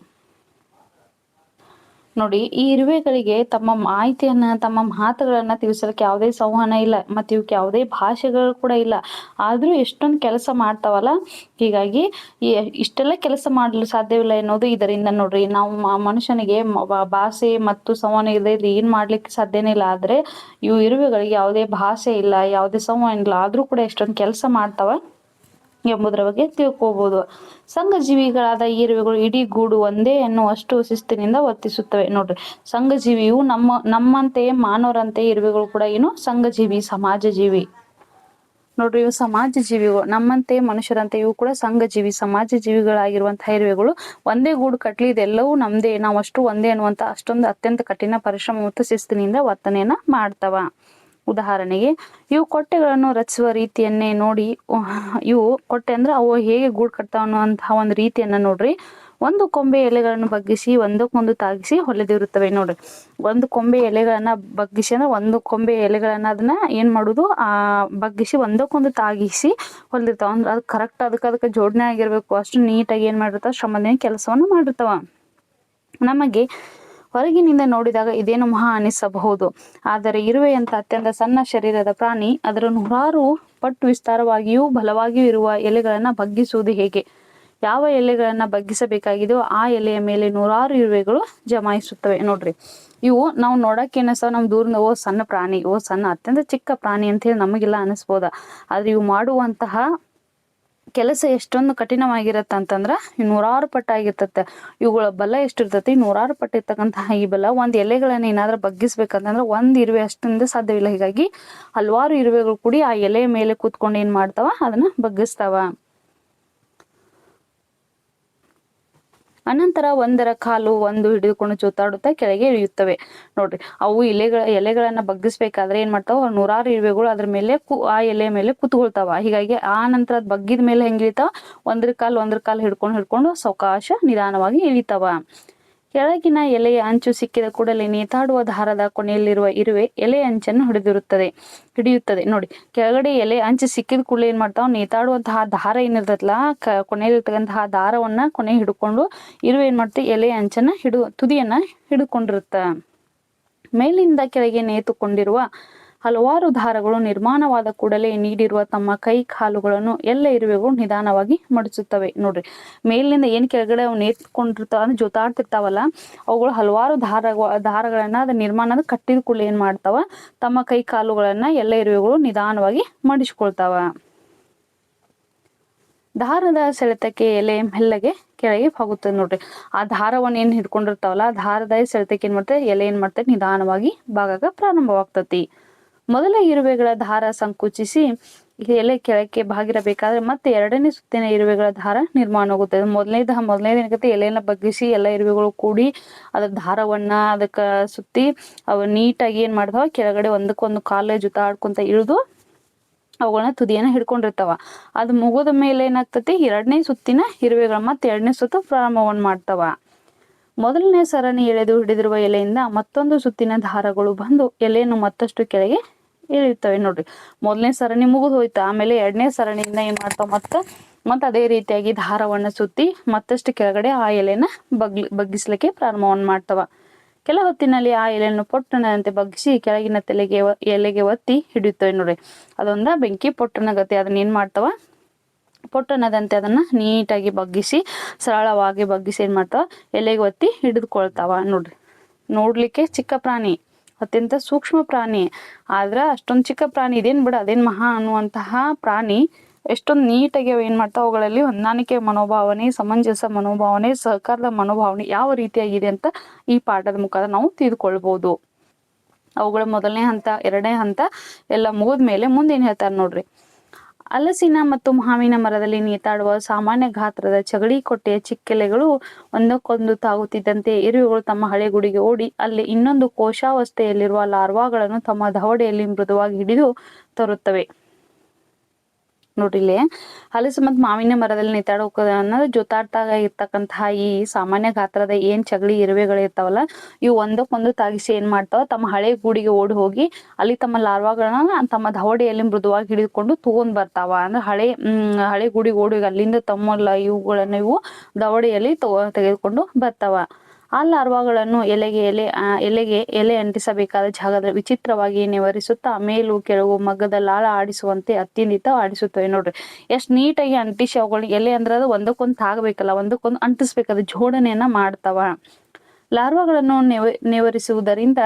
Speaker 1: ನೋಡಿ, ಈ ಇರುವೆಗಳಿಗೆ ತಮ್ಮ ಮಾಹಿತಿಯನ್ನ, ತಮ್ಮ ಮಾತುಗಳನ್ನ ತಿಳಿಸಲಿಕ್ಕೆ ಯಾವುದೇ ಸಂವಹನ ಇಲ್ಲ, ಮತ್ತೆ ಇವಕ್ಕೆ ಯಾವುದೇ ಭಾಷೆಗಳು ಕೂಡ ಇಲ್ಲ. ಆದ್ರೂ ಎಷ್ಟೊಂದು ಕೆಲಸ ಮಾಡ್ತಾವಲ್ಲ? ಹೀಗಾಗಿ ಇಷ್ಟೆಲ್ಲ ಕೆಲಸ ಮಾಡಲು ಸಾಧ್ಯವಿಲ್ಲ ಎನ್ನುವುದು ಇದರಿಂದ ನೋಡ್ರಿ. ನಾವು ಮನುಷ್ಯನಿಗೆ ಭಾಷೆ ಮತ್ತು ಸಂವಹನ ಇಲ್ಲದೆ ಏನ್ ಮಾಡ್ಲಿಕ್ಕೆ ಸಾಧ್ಯನೇ ಇಲ್ಲ. ಆದ್ರೆ ಇವು ಇರುವೆಗಳಿಗೆ ಯಾವುದೇ ಭಾಷೆ ಇಲ್ಲ, ಯಾವುದೇ ಸಂವಹನ ಇಲ್ಲ. ಆದ್ರೂ ಕೂಡ ಎಷ್ಟೊಂದು ಕೆಲಸ ಮಾಡ್ತಾವ. ಎಂಬುದರ ಬಗ್ಗೆ ತಿಳ್ಕೋಬಹುದು ಸಂಘಜೀವಿಗಳಾದ ಇರುವೆಗಳು ಇಡೀ ಗೂಡು ಒಂದೇ ಎನ್ನುವಷ್ಟು ಶಿಸ್ತಿನಿಂದ ವರ್ತಿಸುತ್ತವೆ. ನೋಡ್ರಿ, ಸಂಘಜೀವಿಯು ನಮ್ಮ ನಮ್ಮಂತೆಯೇ ಮಾನವರಂತೆ ಇರುವೆಗಳು ಕೂಡ ಏನು? ಸಂಘಜೀವಿ ಸಮಾಜ ಜೀವಿ ನೋಡ್ರಿ, ಇವು ಸಮಾಜ ಜೀವಿಗಳು ನಮ್ಮಂತೆ ಮನುಷ್ಯರಂತೆ ಇವು ಕೂಡ ಸಂಘ ಜೀವಿ ಸಮಾಜ ಜೀವಿಗಳಾಗಿರುವಂತಹ ಇರುವೆಗಳು. ಒಂದೇ ಗೂಡು ಕಟ್ಲಿ, ಇದೆಲ್ಲವೂ ನಮ್ದೇ. ನಾವು ಅಷ್ಟು ಒಂದೇ ಅನ್ನುವಂತ ಅಷ್ಟೊಂದು ಅತ್ಯಂತ ಕಠಿಣ ಪರಿಶ್ರಮ ಮತ್ತು ಶಿಸ್ತಿನಿಂದ ವರ್ತನೆಯನ್ನ ಮಾಡ್ತವ. ಉದಾಹರಣೆಗೆ, ಇವು ಕೊಟ್ಟೆಗಳನ್ನು ರಚಿಸುವ ರೀತಿಯನ್ನೇ ನೋಡಿ ಇವು ಕೊಟ್ಟೆ ಅಂದ್ರೆ ಅವು ಹೇಗೆ ಗೂಡು ಕಟ್ತಾವ ಅನ್ನುವಂತಹ ಒಂದು ರೀತಿಯನ್ನ ನೋಡ್ರಿ. ಒಂದು ಕೊಂಬೆ ಎಲೆಗಳನ್ನು ಬಗ್ಗಿಸಿ, ಒಂದಕ್ಕೊಂದು ತಾಗಿಸಿ ಹೊಲೆದಿರುತ್ತವೆ ನೋಡ್ರಿ. ಒಂದು ಕೊಂಬೆ ಎಲೆಗಳನ್ನ ಬಗ್ಗಿಸಿ ಅಂದ್ರೆ ಒಂದು ಕೊಂಬೆ ಎಲೆಗಳನ್ನ ಅದನ್ನ ಏನ್ ಮಾಡುದು? ಆ, ಬಗ್ಗಿಸಿ ಒಂದಕ್ಕೊಂದು ತಾಗಿಸಿ ಹೊಲಿದಿರ್ತಾವ. ಅಂದ್ರೆ ಅದು ಕರೆಕ್ಟ್ ಅದಕ್ಕೆ ಅದಕ್ಕೆ ಜೋಡಣೆ ಆಗಿರ್ಬೇಕು. ಅಷ್ಟು ನೀಟಾಗಿ ಏನ್ ಮಾಡಿರ್ತಾವ? ಶ್ರಮದಿಂದ ಕೆಲಸವನ್ನು ಮಾಡಿರ್ತಾವ. ನಮಗೆ ಹೊರಗಿನಿಂದ ನೋಡಿದಾಗ ಇದೇನು ಮಹಾ ಅನಿಸಬಹುದು. ಆದರೆ ಇರುವೆಯಂತ ಅತ್ಯಂತ ಸಣ್ಣ ಶರೀರದ ಪ್ರಾಣಿ, ಅದರ ನೂರಾರು ಪಟ್ಟು ವಿಸ್ತಾರವಾಗಿಯೂ ಬಲವಾಗಿಯೂ ಇರುವ ಎಲೆಗಳನ್ನ ಬಗ್ಗಿಸುವುದು ಹೇಗೆ? ಯಾವ ಎಲೆಗಳನ್ನ ಬಗ್ಗಿಸಬೇಕಾಗಿದೆಯೋ ಆ ಎಲೆಯ ಮೇಲೆ ನೂರಾರು ಇರುವೆಗಳು ಜಮಾಯಿಸುತ್ತವೆ. ನೋಡ್ರಿ, ಇವು ನಾವು ನೋಡಕ್ಕೆ ಏನಿಸ್ತಾವ ನಮ್ ದೂರದ ಓ ಸಣ್ಣ ಪ್ರಾಣಿ, ಓ ಸಣ್ಣ ಅತ್ಯಂತ ಚಿಕ್ಕ ಪ್ರಾಣಿ ಅಂತ ಹೇಳಿ ನಮಗೆಲ್ಲ ಅನಿಸ್ಬೋದ. ಆದ್ರೆ ಇವು ಮಾಡುವಂತಹ ಕೆಲಸ ಎಷ್ಟೊಂದು ಕಠಿಣವಾಗಿರತ್ತೆ ಅಂತಂದ್ರ ನೂರಾರು ಪಟ್ಟ ಆಗಿರ್ತತೆ ಇವುಗಳ ಬಲ ಎಷ್ಟಿರ್ತತಿ? ನೂರಾರು ಪಟ್ಟ ಇರ್ತಕ್ಕಂತಹ ಈ ಬಲ ಒಂದ್ ಎಲೆಗಳನ್ನ ಏನಾದ್ರೂ ಬಗ್ಗಿಸ್ಬೇಕಂತಂದ್ರೆ ಒಂದ್ ಇರುವೆ ಅಷ್ಟೊಂದು ಸಾಧ್ಯವಿಲ್ಲ. ಹೀಗಾಗಿ ಹಲವಾರು ಇರುವೆಗಳು ಕೂಡಿ ಆ ಎಲೆಯ ಮೇಲೆ ಕೂತ್ಕೊಂಡು ಏನ್ ಮಾಡ್ತಾವ? ಅದನ್ನ ಬಗ್ಗಿಸ್ತಾವ. ಅನಂತರ ಒಂದರ ಕಾಲು ಒಂದು ಹಿಡಿದುಕೊಂಡು ಜೋತಾಡುತ್ತಾ ಕೆಳಗೆ ಇಳಿಯುತ್ತವೆ. ನೋಡ್ರಿ, ಅವು ಎಲೆಗಳ, ಎಲೆಗಳನ್ನ ಬಗ್ಗಿಸ್ಬೇಕಾದ್ರೆ ಏನ್ ಮಾಡ್ತಾವ? ನೂರಾರು ಇರುವೆಗಳು ಅದ್ರ ಮೇಲೆ ಆ ಎಲೆ ಮೇಲೆ ಕುತ್ಕೊಳ್ತಾವ. ಹೀಗಾಗಿ ಆ ನಂತರ ಅದ್ ಬಗ್ಗಿದ ಮೇಲೆ ಹೆಂಗ್ ಇಳಿತಾವ? ಒಂದ್ರ ಕಾಲು ಒಂದ್ರ ಕಾಲು ಹಿಡ್ಕೊಂಡು ಹಿಡ್ಕೊಂಡು ಸಾವಕಾಶ ನಿಧಾನವಾಗಿ ಇಳಿತಾವ. ಕೆಳಗಿನ ಎಲೆಯ ಅಂಚು ಸಿಕ್ಕಿದ ಕೂಡಲೇ ನೇತಾಡುವ ದಾರದ ಕೊನೆಯಲ್ಲಿರುವ ಇರುವೆ ಎಲೆ ಅಂಚನ್ನು ಹಿಡಿದಿರುತ್ತದೆ, ಹಿಡಿಯುತ್ತದೆ. ನೋಡಿ, ಕೆಳಗಡೆ ಎಲೆ ಅಂಚು ಸಿಕ್ಕಿದ ಕೂಡಲೇ ಏನ್ ಮಾಡ್ತಾವ? ನೇತಾಡುವಂತಹ ದಾರ ಏನಿರ್ತದಲ್ಲ ಕ ಕೊನೆಯಲ್ಲಿರ್ತಕ್ಕಂತಹ ದಾರವನ್ನ ಕೊನೆ ಹಿಡ್ಕೊಂಡು ಇರುವೆ ಏನ್ ಮಾಡ್ತೀವಿ ಎಲೆ ಅಂಚನ್ನ ಹಿಡು, ತುದಿಯನ್ನ ಹಿಡ್ಕೊಂಡಿರುತ್ತ. ಮೇಲಿಂದ ಕೆಳಗೆ ನೇತುಕೊಂಡಿರುವ ಹಲವಾರು ದಾರಗಳು ನಿರ್ಮಾಣವಾದ ಕೂಡಲೇ ನೀಡಿರುವ ತಮ್ಮ ಕೈ ಕಾಲುಗಳನ್ನು ಎಲ್ಲ ಇರುವೆಗಳು ನಿಧಾನವಾಗಿ ಮಡಿಸುತ್ತವೆ ನೋಡ್ರಿ ಮೇಲಿನಿಂದ ಏನ್ ಕೆಳಗಡೆ ಅವು ನೇತ್ಕೊಂಡಿರ್ತಾವ ಅಂದ್ರೆ ಜೊತಾಡ್ತಿರ್ತಾವಲ್ಲ, ಅವುಗಳು ಹಲವಾರು ದಾರ ದಾರಗಳನ್ನ ಅದ ನಿರ್ಮಾಣದ ಕಟ್ಟಿದ ಕೂಡಲೇ ಏನ್ ಮಾಡ್ತಾವ? ತಮ್ಮ ಕೈ ಕಾಲುಗಳನ್ನ ಎಲ್ಲ ಇರುವೆಗಳು ನಿಧಾನವಾಗಿ ಮಡಿಸ್ಕೊಳ್ತಾವ ದಾರದ ಸೆಳೆತಕ್ಕೆ ಎಲೆ ಮೆಲ್ಲಗೆ ಕೆಳಗೆ ಹೋಗುತ್ತೆ ನೋಡ್ರಿ. ಆ ದಾರವನ್ನು ಏನು ಹಿಡ್ಕೊಂಡಿರ್ತಾವಲ್ಲ, ಆ ದಾರದ ಸೆಳೆತಕ್ಕೆ ಏನ್ ಮಾಡ್ತಾರೆ? ಎಲೆ ಏನ್ ಮಾಡ್ತಾರೆ? ನಿಧಾನವಾಗಿ ಭಾಗಕ್ಕೆ ಪ್ರಾರಂಭವಾಗ್ತತಿ. ಮೊದಲ ಇರುವೆಗಳ ದಾರ ಸಂಕುಚಿಸಿ ಎಲೆ ಕೆಳಕ್ಕೆ ಬಾಗಿರಬೇಕಾದ್ರೆ ಮತ್ತೆ ಎರಡನೇ ಸುತ್ತಿನ ಇರುವೆಗಳ ದಾರ ನಿರ್ಮಾಣ ಆಗುತ್ತದೆ ಮೊದಲನೇದ, ಮೊದಲನೇದು ಏನಾಗುತ್ತೆ ಎಲೆಯನ್ನ ಬಗ್ಗಿಸಿ ಎಲ್ಲ ಇರುವೆಗಳು ಕೂಡಿ ಅದರ ದಾರವನ್ನ ಅದಕ್ಕ ಸುತ್ತಿ ಅವು ನೀಟಾಗಿ ಏನ್ ಮಾಡ್ತಾವ? ಕೆಳಗಡೆ ಒಂದಕ್ಕೊಂದು ಕಾಲೇ ಆಡ್ಕೊಂತ ಇಳಿದು ಅವುಗಳನ್ನ ತುದಿಯನ್ನ ಹಿಡ್ಕೊಂಡಿರ್ತಾವ. ಅದು ಮುಗಿದ ಮೇಲೆ ಏನಾಗ್ತತಿ? ಎರಡನೇ ಸುತ್ತಿನ ಇರುವೆಗಳ ಮತ್ತೆ ಎರಡನೇ ಸುತ್ತು ಪ್ರಾರಂಭವನ್ನು ಮಾಡ್ತಾವ. ಮೊದಲನೇ ಸರಣಿ ಎಳೆದು ಹಿಡಿದಿರುವ ಎಲೆಯಿಂದ ಮತ್ತೊಂದು ಸುತ್ತಿನ ದಾರಗಳು ಬಂದು ಎಲೆಯನ್ನು ಮತ್ತಷ್ಟು ಕೆಳಗೆ ಇಳಿಯುತ್ತವೆ ನೋಡ್ರಿ. ಮೊದಲನೇ ಸರಣಿ ಮುಗಿದು ಹೋಯ್ತು? ಆಮೇಲೆ ಎರಡನೇ ಸರಣಿಯಿಂದ ಏನ್ ಮಾಡ್ತಾವ ಮತ್ತ? ಮತ್ತೆ ಅದೇ ರೀತಿಯಾಗಿ ದಾರವನ್ನ ಸುತ್ತಿ ಮತ್ತಷ್ಟು ಕೆಳಗಡೆ ಆ ಎಲೆನ ಬಗ್ಲಿ, ಬಗ್ಗಿಸ್ಲಿಕ್ಕೆ ಪ್ರಾರಂಭವನ್ನು ಮಾಡ್ತಾವ. ಕೆಲ ಹೊತ್ತಿನಲ್ಲಿ ಆ ಎಲೆಯನ್ನು ಪೊಟ್ಟಣದಂತೆ ಬಗ್ಗಿಸಿ ಕೆಳಗಿನ ತಲೆಗೆ ಎಲೆಗೆ ಒತ್ತಿ ಹಿಡಿಯುತ್ತವೆ ನೋಡ್ರಿ. ಅದೊಂದ ಬೆಂಕಿ ಪೊಟ್ಟಣ ಗತಿ. ಅದನ್ನ ಏನ್ ಮಾಡ್ತಾವ? ಪೊಟ್ಟಣದಂತೆ ಅದನ್ನ ನೀಟಾಗಿ ಬಗ್ಗಿಸಿ, ಸರಳವಾಗಿ ಬಗ್ಗಿಸಿ ಏನ್ ಮಾಡ್ತಾವ? ಎಲೆಗೆ ಒತ್ತಿ ಹಿಡಿದುಕೊಳ್ತಾವ ನೋಡ್ರಿ. ನೋಡ್ಲಿಕ್ಕೆ ಚಿಕ್ಕ ಪ್ರಾಣಿ. ಅತ್ಯಂತ ಸೂಕ್ಷ್ಮ ಪ್ರಾಣಿ. ಆದ್ರ ಅಷ್ಟೊಂದು ಚಿಕ್ಕ ಪ್ರಾಣಿ ಇದೇನ್ ಬಿಡ, ಅದೇನ್ ಮಹಾ ಅನ್ನುವಂತಹ ಪ್ರಾಣಿ ಎಷ್ಟೊಂದು ನೀಟಾಗಿ ಅವು ಏನ್ ಮಾಡ್ತಾವೆ ಅವುಗಳಲ್ಲಿ ಹೊಂದಾಣಿಕೆ ಮನೋಭಾವನೆ, ಸಮಂಜಸ ಮನೋಭಾವನೆ, ಸಹಕಾರದ ಮನೋಭಾವನೆ ಯಾವ ರೀತಿಯಾಗಿದೆ ಅಂತ ಈ ಪಾಠದ ಮುಖಾಂತರ ನಾವು ತಿಳಿದುಕೊಳ್ಬಹುದು ಅವುಗಳ ಮೊದಲನೇ ಹಂತ, ಎರಡನೇ ಹಂತ ಎಲ್ಲ ಮುಗಿದ ಮೇಲೆ ಮುಂದೆ ಹೇಳ್ತಾರೆ ಹೇಳ್ತಾರ ನೋಡ್ರಿ. ಹಲಸಿನ ಮತ್ತು ಮಾವಿನ ಮರದಲ್ಲಿ ನೇತಾಡುವ ಸಾಮಾನ್ಯ ಗಾತ್ರದ ಚಗಡಿ ಕೊಟ್ಟೆಯ ಚಿಕ್ಕೆಲೆಗಳು ಒಂದಕ್ಕೊಂದು ತಾಗುತ್ತಿದ್ದಂತೆ ಇರುವೆಗಳು ತಮ್ಮ ಹಳೆ ಗುಡಿಗೆ ಓಡಿ ಅಲ್ಲಿ ಇನ್ನೊಂದು ಕೋಶಾವಸ್ಥೆಯಲ್ಲಿರುವ ಲಾರ್ವಾಗಳನ್ನು ತಮ್ಮ ದವಡೆಯಲ್ಲಿ ಮೃದುವಾಗಿ ಹಿಡಿದು ತರುತ್ತವೆ. ನೋಡ್ರಿ ಇಲ್ಲಿ ಹಲಸು ಮತ್ತು ಮಾವಿನ ಮರದಲ್ಲಿ ನೇತಾಡೋಕ ಅನ್ನೋದು ಜೊತಾಡ್ತಾಗ ಇರ್ತಕ್ಕಂತಹ ಈ ಸಾಮಾನ್ಯ ಗಾತ್ರದ ಏನ್ ಚಗಳಿ ಇರುವೆಗಳು ಇರ್ತಾವಲ್ಲ, ಇವು ಒಂದಕ್ಕೊಂದು ತಾಗಿಸಿ ಏನ್ ಮಾಡ್ತಾವ, ತಮ್ಮ ಹಳೆ ಗೂಡಿಗೆ ಓಡಿ ಹೋಗಿ ಅಲ್ಲಿ ತಮ್ಮ ಲಾರ್ವಾಗಳನ್ನ ತಮ್ಮ ದವಡೆಯಲ್ಲಿ ಮೃದುವಾಗಿ ಹಿಡಿದುಕೊಂಡು ತಗೊಂಡ್ ಬರ್ತಾವ. ಅಂದ್ರೆ ಹಳೆ ಹಳೆ ಗೂಡಿಗೆ ಓಡಿ ಅಲ್ಲಿಂದ ತಮ್ಮ ಇವುಗಳನ್ನ ಇವು ದವಡೆಯಲ್ಲಿ ತಗೊ ತೆಗೆದುಕೊಂಡು ಬರ್ತಾವ. ಆ ಲಾರ್ವಾಗಳನ್ನು ಎಲೆಗೆ ಎಲೆ ಎಲೆಗೆ ಎಲೆ ಅಂಟಿಸಬೇಕಾದ ಜಾಗದಲ್ಲಿ ವಿಚಿತ್ರವಾಗಿ ನಿವರಿಸುತ್ತಾ ಮೇಲು ಕೆಳಗು ಮಗ್ಗದ ಲಾಳ ಆಡಿಸುವಂತೆ ಅತ್ಯಂತ ಆಡಿಸುತ್ತವೆ. ನೋಡ್ರಿ, ಎಷ್ಟು ನೀಟಾಗಿ ಅಂಟಿಸಿ ಅವುಗಳಿಗೆ ಎಲೆ ಅಂದ್ರೆ ಅದು ಒಂದಕ್ಕೊಂದು ತಾಗಬೇಕಲ್ಲ, ಒಂದಕ್ಕೊಂದು ಅಂಟಿಸ್ಬೇಕಾದ ಜೋಡಣೆಯನ್ನ ಮಾಡ್ತಾವ. ಲಾರ್ವಾಗಳನ್ನು ನೆವ, ನೆವರಿಸುವುದರಿಂದ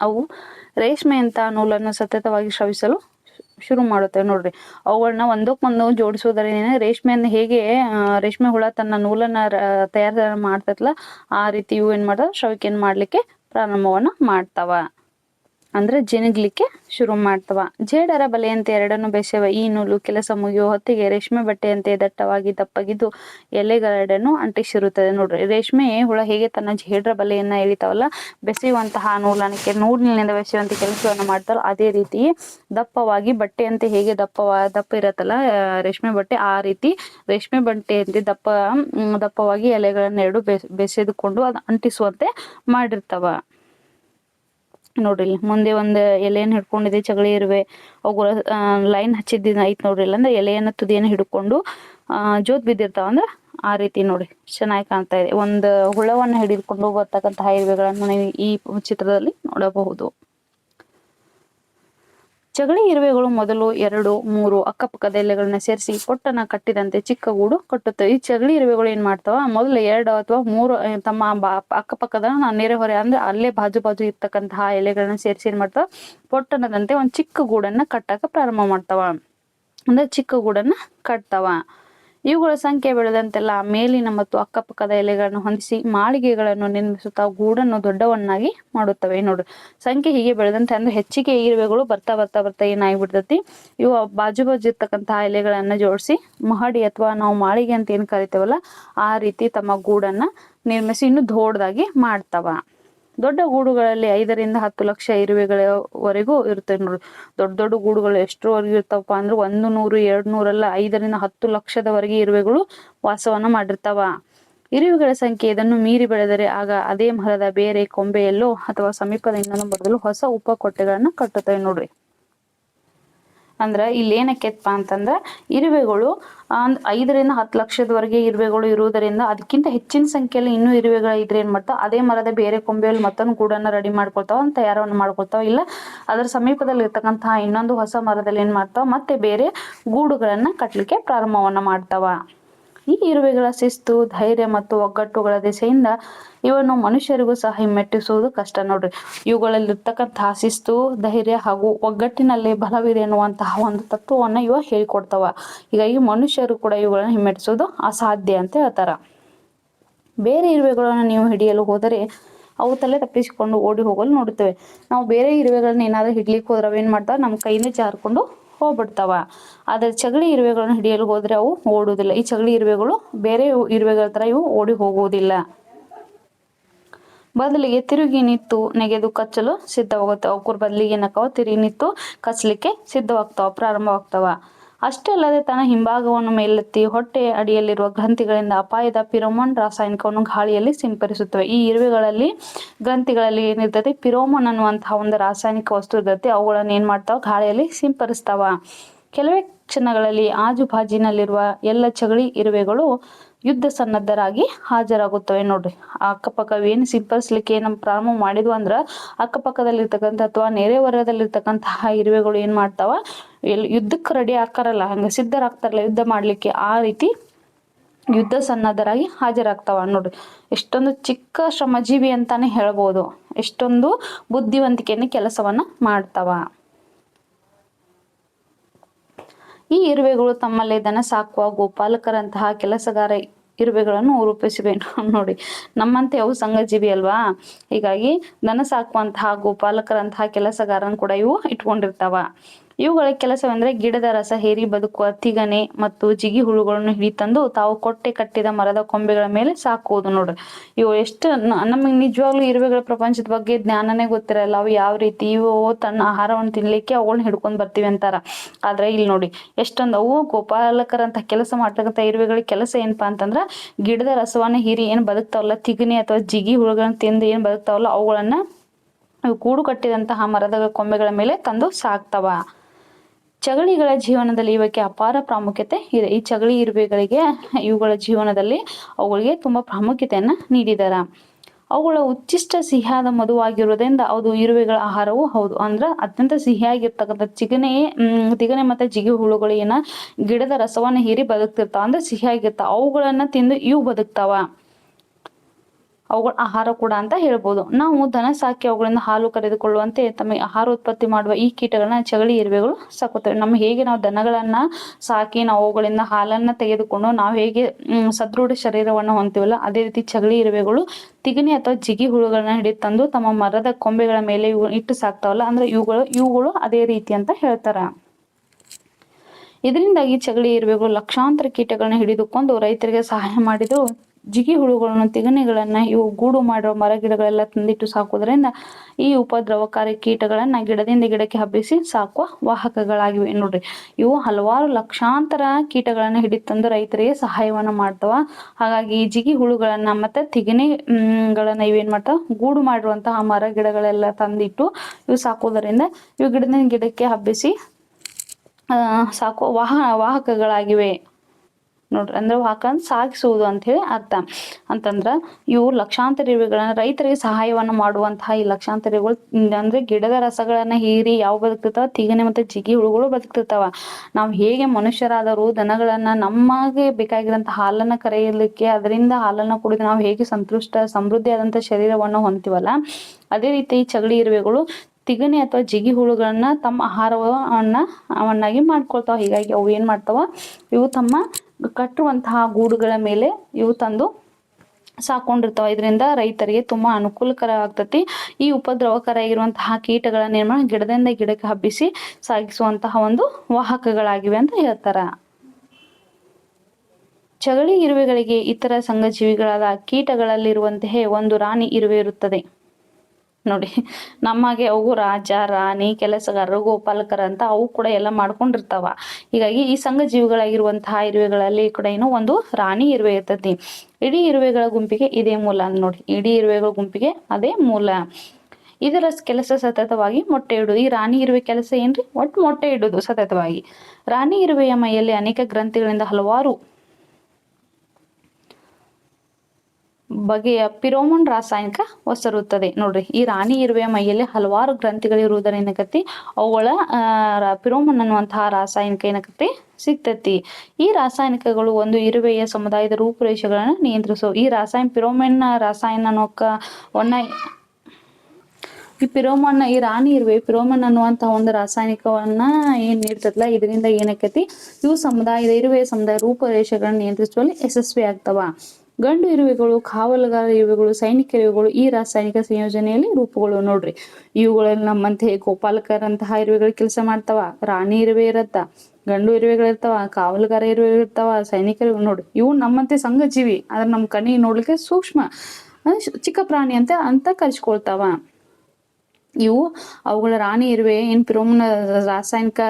Speaker 1: ಅವು ರೇಷ್ಮೆಯಂತ ನೂಲನ್ನು ಸತತವಾಗಿ ಶ್ರವಿಸಲು ಶುರು ಮಾಡುತ್ತೆ ನೋಡ್ರಿ. ಅವುಗಳನ್ನ ಒಂದಕ್ಕೊಂದು ಜೋಡಿಸೋದ್ರೇನೆ ರೇಷ್ಮೆಯನ್ನು ಹೇಗೆ ರೇಷ್ಮೆ ಹುಳ ತನ್ನ ನೂಲನ್ನ ತಯಾರ ಮಾಡ್ತೈತಲ್ಲ ಆ ರೀತಿ ಇವು ಏನ್ ಮಾಡ್ತಾವ ಶ್ರವಿಕೆಯನ್ನು ಮಾಡ್ಲಿಕ್ಕೆ ಪ್ರಾರಂಭವನ್ನ ಮಾಡ್ತಾವ. ಅಂದ್ರೆ ಜಿನುಗ್ಲಿಕ್ಕೆ ಶುರು ಮಾಡ್ತವ. ಜೇಡರ ಬಲೆಯಂತೆ ಎರಡನ್ನು ಬೆಸೆವ ಈ ನೂಲು ಕೆಲಸ ಮುಗಿಯುವ ಹೊತ್ತಿಗೆ ರೇಷ್ಮೆ ಬಟ್ಟೆಯಂತೆ ದಟ್ಟವಾಗಿ ದಪ್ಪಗಿದ್ದು ಎಲೆಗಳೆರಡನ್ನು ಅಂಟಿಸಿರುತ್ತದೆ. ನೋಡ್ರಿ, ರೇಷ್ಮೆ ಹುಳ ಹೇಗೆ ತನ್ನ ಜೇಡರ ಬಲೆಯನ್ನ ಎಳಿತಾವಲ್ಲ? ಬೆಸೆಯುವಂತಹ ನೂಲನಕ್ಕೆ ನೂಲಿನಿಂದ ಬೆಸೆಯುವಂತ ಕೆಲಸವನ್ನು ಮಾಡ್ತಾರೋ ಅದೇ ರೀತಿ ದಪ್ಪವಾಗಿ ಬಟ್ಟೆಯಂತೆ ಹೇಗೆ ದಪ್ಪವ ದಪ್ಪ ಇರತ್ತಲ್ಲ ರೇಷ್ಮೆ ಬಟ್ಟೆ, ಆ ರೀತಿ ರೇಷ್ಮೆ ಬಟ್ಟೆಯಂತೆ ದಪ್ಪ ದಪ್ಪವಾಗಿ ಎಲೆಗಳನ್ನ ಎರಡು ಬೆಸೆದುಕೊಂಡು ಅದು ಅಂಟಿಸುವಂತೆ ಮಾಡಿರ್ತಾವ. ನೋಡ್ರಿ, ಮುಂದೆ ಒಂದು ಎಲೆಯನ್ನು ಹಿಡ್ಕೊಂಡಿದೆ ಚಗಳಿ ಇರುವೆ. ಅವು ಲೈನ್ ಹಚ್ಚಿದ್ದ ಐತೆ ನೋಡ್ರಿ ಇಲ್ಲ ಅಂದ್ರೆ ಎಲೆಯನ್ನು ತುದಿಯನ್ನು ಹಿಡ್ಕೊಂಡು ಜೋತ್ ಬಿದ್ದಿರ್ತಾವ ಅಂದ್ರೆ ಆ ರೀತಿ ನೋಡಿ ಚೆನ್ನಾಗಿ ಕಾಣ್ತಾ ಇದೆ. ಒಂದು ಹುಳವನ್ನು ಹಿಡಿದುಕೊಂಡು ಬರ್ತಕ್ಕಂತಹ ಇರುವೆಗಳನ್ನು ನೀವು ಈ ಚಿತ್ರದಲ್ಲಿ ನೋಡಬಹುದು. ಚಗಳಿ ಇರುವೆಗಳು ಮೊದಲು ಎರಡು, ಮೂರು ಅಕ್ಕಪಕ್ಕದ ಎಲೆಗಳನ್ನ ಸೇರಿಸಿ ಪೊಟ್ಟನ ಕಟ್ಟಿದಂತೆ ಚಿಕ್ಕ ಗೂಡು ಕಟ್ಟುತ್ತವೆ ಈ ಚಗಳಿ ಇರುವೆಗಳು ಏನ್ ಮಾಡ್ತಾವ? ಮೊದಲು ಎರಡು ಅಥವಾ ಮೂರು ತಮ್ಮ ಅಕ್ಕಪಕ್ಕದ ನೆರೆಹೊರೆ ಅಂದ್ರೆ ಅಲ್ಲೇ ಬಾಜು ಬಾಜು ಇರ್ತಕ್ಕಂತಹ ಎಲೆಗಳನ್ನ ಸೇರಿಸಿ ಏನ್ ಮಾಡ್ತಾವ? ಪೊಟ್ಟಣದಂತೆ ಒಂದ್ ಚಿಕ್ಕ ಗೂಡನ್ನ ಕಟ್ಟಕ ಪ್ರಾರಂಭ ಮಾಡ್ತಾವ. ಅಂದ್ರೆ ಚಿಕ್ಕ ಗೂಡನ್ನ ಕಟ್ತಾವ. ಇವುಗಳ ಸಂಖ್ಯೆ ಬೆಳೆದಂತೆಲ್ಲ ಮೇಲಿನ ಮತ್ತು ಅಕ್ಕಪಕ್ಕದ ಎಲೆಗಳನ್ನು ಹೊಂದಿಸಿ ಮಾಳಿಗೆಗಳನ್ನು ನಿರ್ಮಿಸುತ್ತಾ ಗೂಡನ್ನು ದೊಡ್ಡವನ್ನಾಗಿ ಮಾಡುತ್ತವೆ. ನೋಡ್ರಿ, ಸಂಖ್ಯೆ ಹೀಗೆ ಬೆಳೆದಂತೆ ಅಂದ್ರೆ ಹೆಚ್ಚಿಗೆ ಇರುವೆಗಳು ಬರ್ತಾ ಬರ್ತಾ ಬರ್ತಾ ಏನಾಗ್ಬಿಡ್ತೈತಿ? ಇವು ಬಾಜು ಬಾಜು ಇರ್ತಕ್ಕಂತಹ ಎಲೆಗಳನ್ನ ಜೋಡಿಸಿ ಮಹಡಿ ಅಥವಾ ನಾವು ಮಾಳಿಗೆ ಅಂತ ಏನ್ ಕರಿತೇವಲ್ಲ, ಆ ರೀತಿ ತಮ್ಮ ಗೂಡನ್ನ ನಿರ್ಮಿಸಿ ಇನ್ನು ದೊಡ್ಡದಾಗಿ ಮಾಡ್ತಾವ. ದೊಡ್ಡ ಗೂಡುಗಳಲ್ಲಿ ಐದರಿಂದ ಹತ್ತು ಲಕ್ಷ ಇರುವೆಗಳವರೆಗೂ ಇರುತ್ತೆ ನೋಡ್ರಿ ದೊಡ್ಡ ದೊಡ್ಡ ಗೂಡುಗಳು ಎಷ್ಟರವರೆಗೂ ಇರ್ತಾವಪ್ಪ ಅಂದ್ರೆ ಒಂದು ನೂರು, ಎರಡು ನೂರಲ್ಲ, ಐದರಿಂದ ಹತ್ತು ಲಕ್ಷದವರೆಗೆ ಇರುವೆಗಳು ವಾಸವನ್ನ ಮಾಡಿರ್ತಾವ. ಇರುವೆಗಳ ಸಂಖ್ಯೆ ಇದನ್ನು ಮೀರಿ ಬೆಳೆದರೆ ಆಗ ಅದೇ ಮರದ ಬೇರೆ ಕೊಂಬೆಯಲ್ಲೋ ಅಥವಾ ಸಮೀಪದ ಇನ್ನೊಂದು ಮರದಲ್ಲೂ ಹೊಸ ಉಪಕೊಟ್ಟೆಗಳನ್ನು ಕಟ್ಟುತ್ತವೆ ನೋಡ್ರಿ. ಅಂದ್ರ ಇಲ್ಲಿ ಏನಕ್ಕೆಪ್ಪ ಅಂತಂದ್ರೆ ಇರುವೆಗಳು ಒಂದ್ ಐದರಿಂದ ಹತ್ತು ಲಕ್ಷದವರೆಗೆ ಇರುವೆಗಳು ಇರುವುದರಿಂದ ಅದಕ್ಕಿಂತ ಹೆಚ್ಚಿನ ಸಂಖ್ಯೆಯಲ್ಲಿ ಇನ್ನೂ ಇರುವೆಗಳು ಇದ್ರೆ ಏನ್ ಮಾಡ್ತಾವ? ಅದೇ ಮರದ ಬೇರೆ ಕೊಂಬೆಯಲ್ಲಿ ಮತ್ತೊಂದು ಗೂಡನ್ನ ರೆಡಿ ಮಾಡ್ಕೊಳ್ತಾವ ತಯಾರವನ್ನು ಮಾಡ್ಕೊಳ್ತಾವ? ಇಲ್ಲ, ಅದರ ಸಮೀಪದಲ್ಲಿ ಇರ್ತಕ್ಕಂತಹ ಇನ್ನೊಂದು ಹೊಸ ಮರದಲ್ಲಿ ಏನ್ ಮಾಡ್ತಾವ? ಮತ್ತೆ ಬೇರೆ ಗೂಡುಗಳನ್ನ ಕಟ್ಟಲಿಕ್ಕೆ ಪ್ರಾರಂಭವನ್ನ ಮಾಡ್ತಾವ. ಈ ಇರುವೆಗಳ ಶಿಸ್ತು, ಧೈರ್ಯ ಮತ್ತು ಒಗ್ಗಟ್ಟುಗಳ ದಿಸೆಯಿಂದ ಇವನ್ನು ಮನುಷ್ಯರಿಗೂ ಸಹ ಹಿಮ್ಮೆಟ್ಟಿಸುವುದು ಕಷ್ಟ ನೋಡ್ರಿ. ಇವುಗಳಲ್ಲಿರ್ತಕ್ಕಂತಹ ಶಿಸ್ತು, ಧೈರ್ಯ ಹಾಗೂ ಒಗ್ಗಟ್ಟಿನಲ್ಲಿ ಬಲವಿದೆ ಎನ್ನುವಂತಹ ಒಂದು ತತ್ವವನ್ನು ಇವ ಹೇಳಿಕೊಡ್ತಾವ. ಹೀಗಾಗಿ ಮನುಷ್ಯರು ಕೂಡ ಇವುಗಳನ್ನು ಹಿಮ್ಮೆಟ್ಟಿಸುವುದು ಅಸಾಧ್ಯ ಅಂತ ಹೇಳ್ತಾರ. ಬೇರೆ ಇರುವೆಗಳನ್ನು ನೀವು ಹಿಡಿಯಲು ಹೋದರೆ ಅವು ತಲೆ ತಪ್ಪಿಸಿಕೊಂಡು ಓಡಿ ಹೋಗಲು ನೋಡುತ್ತೇವೆ. ನಾವು ಬೇರೆ ಇರುವೆಗಳನ್ನ ಏನಾದ್ರೂ ಹಿಡ್ಲಿಕ್ಕೆ ಹೋದ್ರೆ ಅವೇನು ಮಾಡ್ತಾವ? ನಮ್ಮ ಕೈಯಿಂದ ಜಾರ್ಕೊಂಡು ಹೋಗ್ಬಿಡ್ತಾವ ಆದ್ರೆ ಚಗಳಿ ಇರುವೆಗಳನ್ನು ಹಿಡಿಯಲು ಹೋದ್ರೆ ಅವು ಓಡುವುದಿಲ್ಲ. ಈ ಚಗಳಿ ಇರುವೆಗಳು ಬೇರೆ ಇರುವೆಗಳ ತರ ಇವು ಓಡಿ ಹೋಗುವುದಿಲ್ಲ. ಬದಲಿಗೆ ತಿರುಗಿ ನಿಂತು ನೆಗೆದು ಕಚ್ಚಲು ಸಿದ್ಧವಾಗುತ್ತೆ ಅವಕುರ್ ಬದಲಿಗೆ ಏನಕ್ಕವ ತಿರುಗಿ ನಿಂತು ಕಚ್ಚಲಿಕ್ಕೆ ಸಿದ್ಧವಾಗ್ತಾವ, ಪ್ರಾರಂಭವಾಗ್ತಾವ. ಅಷ್ಟೇ ಅಲ್ಲದೆ ತನ್ನ ಹಿಂಭಾಗವನ್ನು ಮೇಲೆತ್ತಿ ಹೊಟ್ಟೆ ಅಡಿಯಲ್ಲಿರುವ ಗ್ರಂಥಿಗಳಿಂದ ಅಪಾಯದ ಪಿರೋಮನ್ ರಾಸಾಯನಿಕವನ್ನು ಗಾಳಿಯಲ್ಲಿ ಸಿಂಪರಿಸುತ್ತವೆ. ಈ ಇರುವೆಗಳಲ್ಲಿ, ಗ್ರಂಥಿಗಳಲ್ಲಿ ಏನಿರ್ತದೆ, ಪಿರೋಮನ್ ಅನ್ನುವಂತಹ ಒಂದು ರಾಸಾಯನಿಕ ವಸ್ತು ಇರ್ತದೆ, ಅವುಗಳನ್ನು ಏನ್ ಮಾಡ್ತಾವ? ಗಾಳಿಯಲ್ಲಿ ಸಿಂಪರಿಸ್ತಾವ. ಕೆಲವೇ ಕ್ಷಣಗಳಲ್ಲಿ ಆಜುಬಾಜಿನಲ್ಲಿರುವ ಎಲ್ಲ ಚಗಳಿ ಇರುವೆಗಳು ಯುದ್ಧ ಸನ್ನದ್ಧರಾಗಿ ಹಾಜರಾಗುತ್ತವೆ ನೋಡ್ರಿ. ಅಕ್ಕಪಕ್ಕ ಏನು ಸಿಂಪಡಿಸ್ಲಿಕ್ಕೆ ನಮ್ಮ ಪ್ರಾರಂಭ ಮಾಡಿದ್ವು ಅಂದ್ರೆ ಅಕ್ಕಪಕ್ಕದಲ್ಲಿರ್ತಕ್ಕಂಥ ಅಥವಾ ನೆರೆ ಹೊರದಲ್ಲಿರ್ತಕ್ಕಂತಹ ಇರುವೆಗಳು ಏನ್ ಮಾಡ್ತಾವ? ಎಲ್ಲಿ ಯುದ್ಧಕ್ಕೆ ರೆಡಿ ಆಕಾರಲ್ಲ ಹಂಗೆ ಸಿದ್ಧರಾಗ್ತಾರಲ್ಲ ಯುದ್ಧ ಮಾಡಲಿಕ್ಕೆ, ಆ ರೀತಿ ಯುದ್ಧ ಸನ್ನದ್ಧರಾಗಿ ಹಾಜರಾಗ್ತಾವ ನೋಡ್ರಿ. ಎಷ್ಟೊಂದು ಚಿಕ್ಕ ಶ್ರಮಜೀವಿ ಅಂತಾನೆ ಹೇಳ್ಬೋದು. ಎಷ್ಟೊಂದು ಬುದ್ಧಿವಂತಿಕೆಯನ್ನು ಕೆಲಸವನ್ನ ಮಾಡ್ತಾವ. ಈ ಇರುವೆಗಳು ತಮ್ಮಲ್ಲೇ ದನ ಸಾಕುವ ಗೋಪಾಲಕರಂತಹ ಕೆಲಸಗಾರ ಇರುವೆಗಳನ್ನು ರೂಪಿಸಿವೆ. ನೋಡಿ, ನಮ್ಮಂತೆ ಅವು ಸಂಘಜೀವಿ ಅಲ್ವಾ? ಹೀಗಾಗಿ ದನ ಸಾಕುವಂತಹ ಗೋಪಾಲಕರಂತಹ ಕೆಲಸಗಾರನ್ ಕೂಡ ಇವು ಇಟ್ಕೊಂಡಿರ್ತಾವ. ಇವುಗಳ ಕೆಲಸವೆಂದರೆ ಗಿಡದ ರಸ ಹೇರಿ ಬದುಕುವ ತಿಗನೆ ಮತ್ತು ಜಿಗಿ ಹುಳುಗಳನ್ನು ಹಿಡಿತಂದು ತಾವು ಕೊಟ್ಟೆ ಕಟ್ಟಿದ ಮರದ ಕೊಂಬೆಗಳ ಮೇಲೆ ಸಾಕುವುದು ನೋಡ್ರಿ. ಇವು ಎಷ್ಟು ನಮಗೆ ನಿಜವಾಗ್ಲೂ ಇರುವೆಗಳ ಪ್ರಪಂಚದ ಬಗ್ಗೆ ಜ್ಞಾನನೇ ಗೊತ್ತಿರಲ್ಲ. ಅವು ಯಾವ ರೀತಿ ಇವು ತನ್ನ ಆಹಾರವನ್ನು ತಿನ್ಲಿಕ್ಕೆ ಅವುಗಳನ್ನ ಹಿಡ್ಕೊಂಡು ಬರ್ತೀವಿ ಅಂತಾರ. ಆದ್ರೆ ಇಲ್ಲಿ ನೋಡಿ, ಎಷ್ಟೊಂದು ಅವು ಗೋಪಾಲಕರಂತ ಕೆಲಸ ಮಾಡ್ತಕ್ಕಂಥ ಇರುವೆಗಳ ಕೆಲಸ ಏನಪ್ಪಾ ಅಂತಂದ್ರ ಗಿಡದ ರಸವನ್ನ ಹೀರಿ ಏನು ಬದುಕ್ತಾವಲ್ಲ, ತಿಗಣಿ ಅಥವಾ ಜಿಗಿ ಹುಳುಗಳನ್ನ ತಿಂದು ಏನು ಬದುಕ್ತಾವಲ್ಲ, ಅವುಗಳನ್ನ ಕೂಡು ಕಟ್ಟಿದಂತಹ ಮರದ ಕೊಂಬೆಗಳ ಮೇಲೆ ತಂದು ಸಾಕ್ತಾವ. ಚಗಳಿಗಳ ಜೀವನದಲ್ಲಿ ಇವಕ್ಕೆ ಅಪಾರ ಪ್ರಾಮುಖ್ಯತೆ ಇದೆ. ಈ ಚಗಳಿ ಇರುವೆಗಳಿಗೆ, ಇವುಗಳ ಜೀವನದಲ್ಲಿ ಅವುಗಳಿಗೆ ತುಂಬಾ ಪ್ರಾಮುಖ್ಯತೆಯನ್ನ ನೀಡಿದಾರ. ಅವುಗಳ ಉಚ್ಚಿಷ್ಟ ಸಿಹಿಯಾದ ಮಧುವಾಗಿರುವುದರಿಂದ ಅದು ಇರುವೆಗಳ ಆಹಾರವೂ ಹೌದು. ಅಂದ್ರ ಅತ್ಯಂತ ಸಿಹಿಯಾಗಿರ್ತಕ್ಕಂಥ ಚಿಗನೆ ತಿಗನೆ ಮತ್ತೆ ಜಿಗಿ ಹುಳುಗಳು ಏನ ಗಿಡದ ರಸವನ್ನ ಹೀರಿ ಬದುಕ್ತಿರ್ತಾವ. ಅಂದ್ರೆ ಸಿಹಿಯಾಗಿರ್ತಾವ. ಅವುಗಳನ್ನ ತಿಂದು ಇವು ಬದುಕ್ತಾವ. ಅವುಗಳ ಆಹಾರ ಕೂಡ ಅಂತ ಹೇಳ್ಬೋದು. ನಾವು ದನ ಸಾಕಿ ಅವುಗಳಿಂದ ಹಾಲು ಕರೆದುಕೊಳ್ಳುವಂತೆ ತಮಗೆ ಆಹಾರ ಉತ್ಪತ್ತಿ ಮಾಡುವ ಈ ಕೀಟಗಳನ್ನ ಚಗಳಿ ಇರುವೆಗಳು ಸಾಕುತ್ತವೆ. ನಮ್ಮ ಹೇಗೆ ನಾವು ದನಗಳನ್ನ ಸಾಕಿ ನಾವು ಅವುಗಳಿಂದ ಹಾಲನ್ನ ತೆಗೆದುಕೊಂಡು ನಾವು ಹೇಗೆ ಸದೃಢ ಶರೀರವನ್ನು ಹೊಂತೀವಲ್ಲ ಅದೇ ರೀತಿ ಚಗಳಿ ಇರುವೆಗಳು ತಿಗಣಿ ಅಥವಾ ಜಿಗಿ ಹುಳುಗಳನ್ನ ಹಿಡಿದು ತಂದು ತಮ್ಮ ಮರದ ಕೊಂಬೆಗಳ ಮೇಲೆ ಇವು ಇಟ್ಟು ಸಾಕ್ತಾವಲ್ಲ, ಅಂದ್ರೆ ಇವುಗಳು ಇವುಗಳು ಅದೇ ರೀತಿ ಅಂತ ಹೇಳ್ತಾರ. ಇದರಿಂದಾಗಿ ಚಗಳಿ ಇರುವೆಗಳು ಲಕ್ಷಾಂತರ ಕೀಟಗಳನ್ನ ಹಿಡಿದುಕೊಂಡು ರೈತರಿಗೆ ಸಹಾಯ ಮಾಡಿದ್ರು ಜಿಗಿ ಹುಳುಗಳನ್ನು ತಿಗಣೆಗಳನ್ನ ಇವು ಗೂಡು ಮಾಡಿರೋ ಮರ ಗಿಡಗಳೆಲ್ಲ ತಂದಿಟ್ಟು ಸಾಕುವುದರಿಂದ ಈ ಉಪದ್ರವಕಾರಿ ಕೀಟಗಳನ್ನ ಗಿಡದಿಂದ ಗಿಡಕ್ಕೆ ಹಬ್ಬಿಸಿ ಸಾಕುವ ವಾಹಕಗಳಾಗಿವೆ. ನೋಡ್ರಿ, ಇವು ಹಲವಾರು ಲಕ್ಷಾಂತರ ಕೀಟಗಳನ್ನ ಹಿಡಿತಂದು ರೈತರಿಗೆ ಸಹಾಯವನ್ನು ಮಾಡ್ತಾವ. ಹಾಗಾಗಿ ಈ ಜಿಗಿ ಹುಳುಗಳನ್ನ ಮತ್ತೆ ತಿಗಣೆಗಳನ್ನ ಇವೇನು ಮಾಡ್ತಾವ? ಗೂಡು ಮಾಡಿರುವಂತಹ ಮರ ಗಿಡಗಳೆಲ್ಲ ತಂದಿಟ್ಟು ಇವು ಸಾಕುವುದರಿಂದ ಇವು ಗಿಡದಿಂದ ಗಿಡಕ್ಕೆ ಹಬ್ಬಿಸಿ ಸಾಕುವ ವಾಹ, ವಾಹಕಗಳಾಗಿವೆ. ನೋಡ್ರಿ, ಅಂದ್ರೆ ವಾಕನ್ ಸಾಗಿಸುವುದು ಅಂತ ಹೇಳಿ ಅರ್ಥ. ಅಂತಂದ್ರ ಇವು ಲಕ್ಷಾಂತರ ಇರುವೆಗಳನ್ನ ರೈತರಿಗೆ ಸಹಾಯವನ್ನ ಮಾಡುವಂತಹ ಈ ಲಕ್ಷಾಂತರ ಇವುಗಳು ಅಂದ್ರೆ ಗಿಡದ ರಸಗಳನ್ನ ಹೀರಿ ಯಾವ ಬದುಕ್ತಿರ್ತಾವ? ತಿಗನೆ ಮತ್ತೆ ಜಿಗಿ ಹುಳುಗಳು ಬದುಕ್ತಿರ್ತಾವ. ನಾವು ಹೇಗೆ ಮನುಷ್ಯರಾದರೂ ದನಗಳನ್ನ ನಮಗೆ ಬೇಕಾಗಿರೋಂಥ ಹಾಲನ್ನ ಕರೆಯಲಿಕ್ಕೆ ಅದರಿಂದ ಹಾಲನ್ನ ಕುಡಿದು ನಾವು ಹೇಗೆ ಸಂತುಷ್ಟ ಸಮೃದ್ಧಿಯಾದಂತ ಶರೀರವನ್ನು ಹೊಂತೀವಲ್ಲ ಅದೇ ರೀತಿ ಈ ಚಗಡಿ ಇರುವೆಗಳು ತಿಗಣಿ ಅಥವಾ ಜಿಗಿ ಹುಳುಗಳನ್ನ ತಮ್ಮ ಆಹಾರವನ್ನ ಅವನ್ನಾಗಿ ಮಾಡ್ಕೊಳ್ತಾವ. ಹೀಗಾಗಿ ಅವು ಏನ್ ಮಾಡ್ತಾವ? ಇವು ತಮ್ಮ ಕಟ್ಟುವಂತಹ ಗೂಡುಗಳ ಮೇಲೆ ಇವು ತಂದು ಸಾಕೊಂಡಿರ್ತಾವ. ಇದರಿಂದ ರೈತರಿಗೆ ತುಂಬಾ ಅನುಕೂಲಕರ ಆಗ್ತತಿ ಈ ಉಪದ್ರವಕರ ಆಗಿರುವಂತಹ ಕೀಟಗಳ ನಿರ್ಮಾಣ ಗಿಡದಿಂದ ಗಿಡಕ್ಕೆ ಹಬ್ಬಿಸಿ ಸಾಗಿಸುವಂತಹ ಒಂದು ವಾಹಕಗಳಾಗಿವೆ ಅಂತ ಹೇಳ್ತಾರ. ಚಗಳಿ ಇರುವೆಗಳಿಗೆ ಇತರ ಸಂಘಜೀವಿಗಳಾದ ಕೀಟಗಳಲ್ಲಿರುವಂತಹ ಒಂದು ರಾಣಿ ಇರುವೆ ಇರುತ್ತದೆ. ನೋಡಿ ನಮಗೆ ಅವು ರಾಜ, ರಾಣಿ, ಕೆಲಸಗಾರರು ಗೋಪಾಲಕರ ಅಂತ ಅವು ಕೂಡ ಎಲ್ಲ ಮಾಡ್ಕೊಂಡಿರ್ತಾವ. ಹೀಗಾಗಿ ಈ ಸಂಘ ಜೀವಿಗಳಾಗಿರುವಂತಹ ಇರುವೆಗಳಲ್ಲಿ ಕೂಡ ಏನೋ ಒಂದು ರಾಣಿ ಇರುವೆ ಇರ್ತತಿ. ಇಡೀ ಇರುವೆಗಳ ಗುಂಪಿಗೆ ಇದೇ ಮೂಲ ನೋಡಿ, ಇಡೀ ಇರುವೆಗಳ ಗುಂಪಿಗೆ ಅದೇ ಮೂಲ. ಇದರ ಕೆಲಸ ಸತತವಾಗಿ ಮೊಟ್ಟೆ ಇಡುವುದು. ಈ ರಾಣಿ ಇರುವೆ ಕೆಲಸ ಏನ್ರಿ? ಒಟ್ಟು ಮೊಟ್ಟೆ ಇಡುವುದು ಸತತವಾಗಿ. ರಾಣಿ ಇರುವೆಯ ಮೈಯಲ್ಲಿ ಅನೇಕ ಗ್ರಂಥಿಗಳಿಂದ ಹಲವಾರು ಬಗೆಯ ಪಿರೋಮೋನ್ ರಾಸಾಯನಿಕ ಒಸರುತ್ತದೆ ನೋಡ್ರಿ, ಈ ರಾಣಿ ಇರುವೆಯ ಮೈಯಲ್ಲಿ ಹಲವಾರು ಗ್ರಂಥಿಗಳಿರುವುದರ ಏನಕತಿ ಅವುಗಳ ಪಿರೋಮನ್ ಅನ್ನುವಂತಹ ರಾಸಾಯನಿಕ ಏನಕತಿ ಸಿಗ್ತತಿ. ಈ ರಾಸಾಯನಿಕಗಳು ಒಂದು ಇರುವೆಯ ಸಮುದಾಯದ ರೂಪುರೇಷೆಗಳನ್ನು ನಿಯಂತ್ರಿಸೋ. ಈ ರಾಸಾಯನ ಪಿರೋಮೆನ್ ರಾಸಾಯನ ಒನ್ನ ಈ ಪಿರೋಮನ್ ಈ ರಾಣಿ ಇರುವೆ ಪಿರೋಮನ್ ಅನ್ನುವಂತಹ ಒಂದು ರಾಸಾಯನಿಕವನ್ನ ಏನ್ ನೀಡ್ತದಲ್ಲ ಇದರಿಂದ ಏನಕತಿ ಇವು ಸಮುದಾಯದ, ಇರುವೆಯ ಸಮುದಾಯ ರೂಪುರೇಷೆಗಳನ್ನು ನಿಯಂತ್ರಿಸುವಲ್ಲಿ ಯಶಸ್ವಿ ಆಗ್ತವ ಗಂಡು ಇರುವೆಗಳು, ಕಾವಲುಗಾರ ಇರುವೆಗಳು, ಸೈನಿಕ ಇರುವೆಗಳು ಈ ರಾಸಾಯನಿಕ ಸಂಯೋಜನೆಯಲ್ಲಿ ರೂಪುಗಳು ನೋಡ್ರಿ. ಇವುಗಳಲ್ಲಿ ನಮ್ಮಂತೆ ಗೋಪಾಲಕರಂತಹ ಇರುವೆಗಳು ಕೆಲಸ ಮಾಡ್ತಾವ. ರಾಣಿ ಇರುವೆ ಇರತ್ತ, ಗಂಡು ಇರುವೆಗಳಿರ್ತಾವ ಕಾವಲುಗಾರ ಇರುವೆ ಇರ್ತಾವ ಸೈನಿಕರು ನೋಡ್ರಿ. ಇವು ನಮ್ಮಂತೆ ಸಂಘಜೀವಿ, ಆದ್ರೆ ನಮ್ಮ ಕಣ್ಣಿಗೆ ನೋಡ್ಲಿಕ್ಕೆ ಸೂಕ್ಷ್ಮ ಚಿಕ್ಕ ಪ್ರಾಣಿ ಅಂತ ಅಂತ ಕರ್ಸ್ಕೊಳ್ತಾವ ಇವು ಅವುಗಳ ರಾಣಿ ಇರುವೆ ಏನ್ ಪಿರೋಮನ ರಾಸಾಯನಿಕ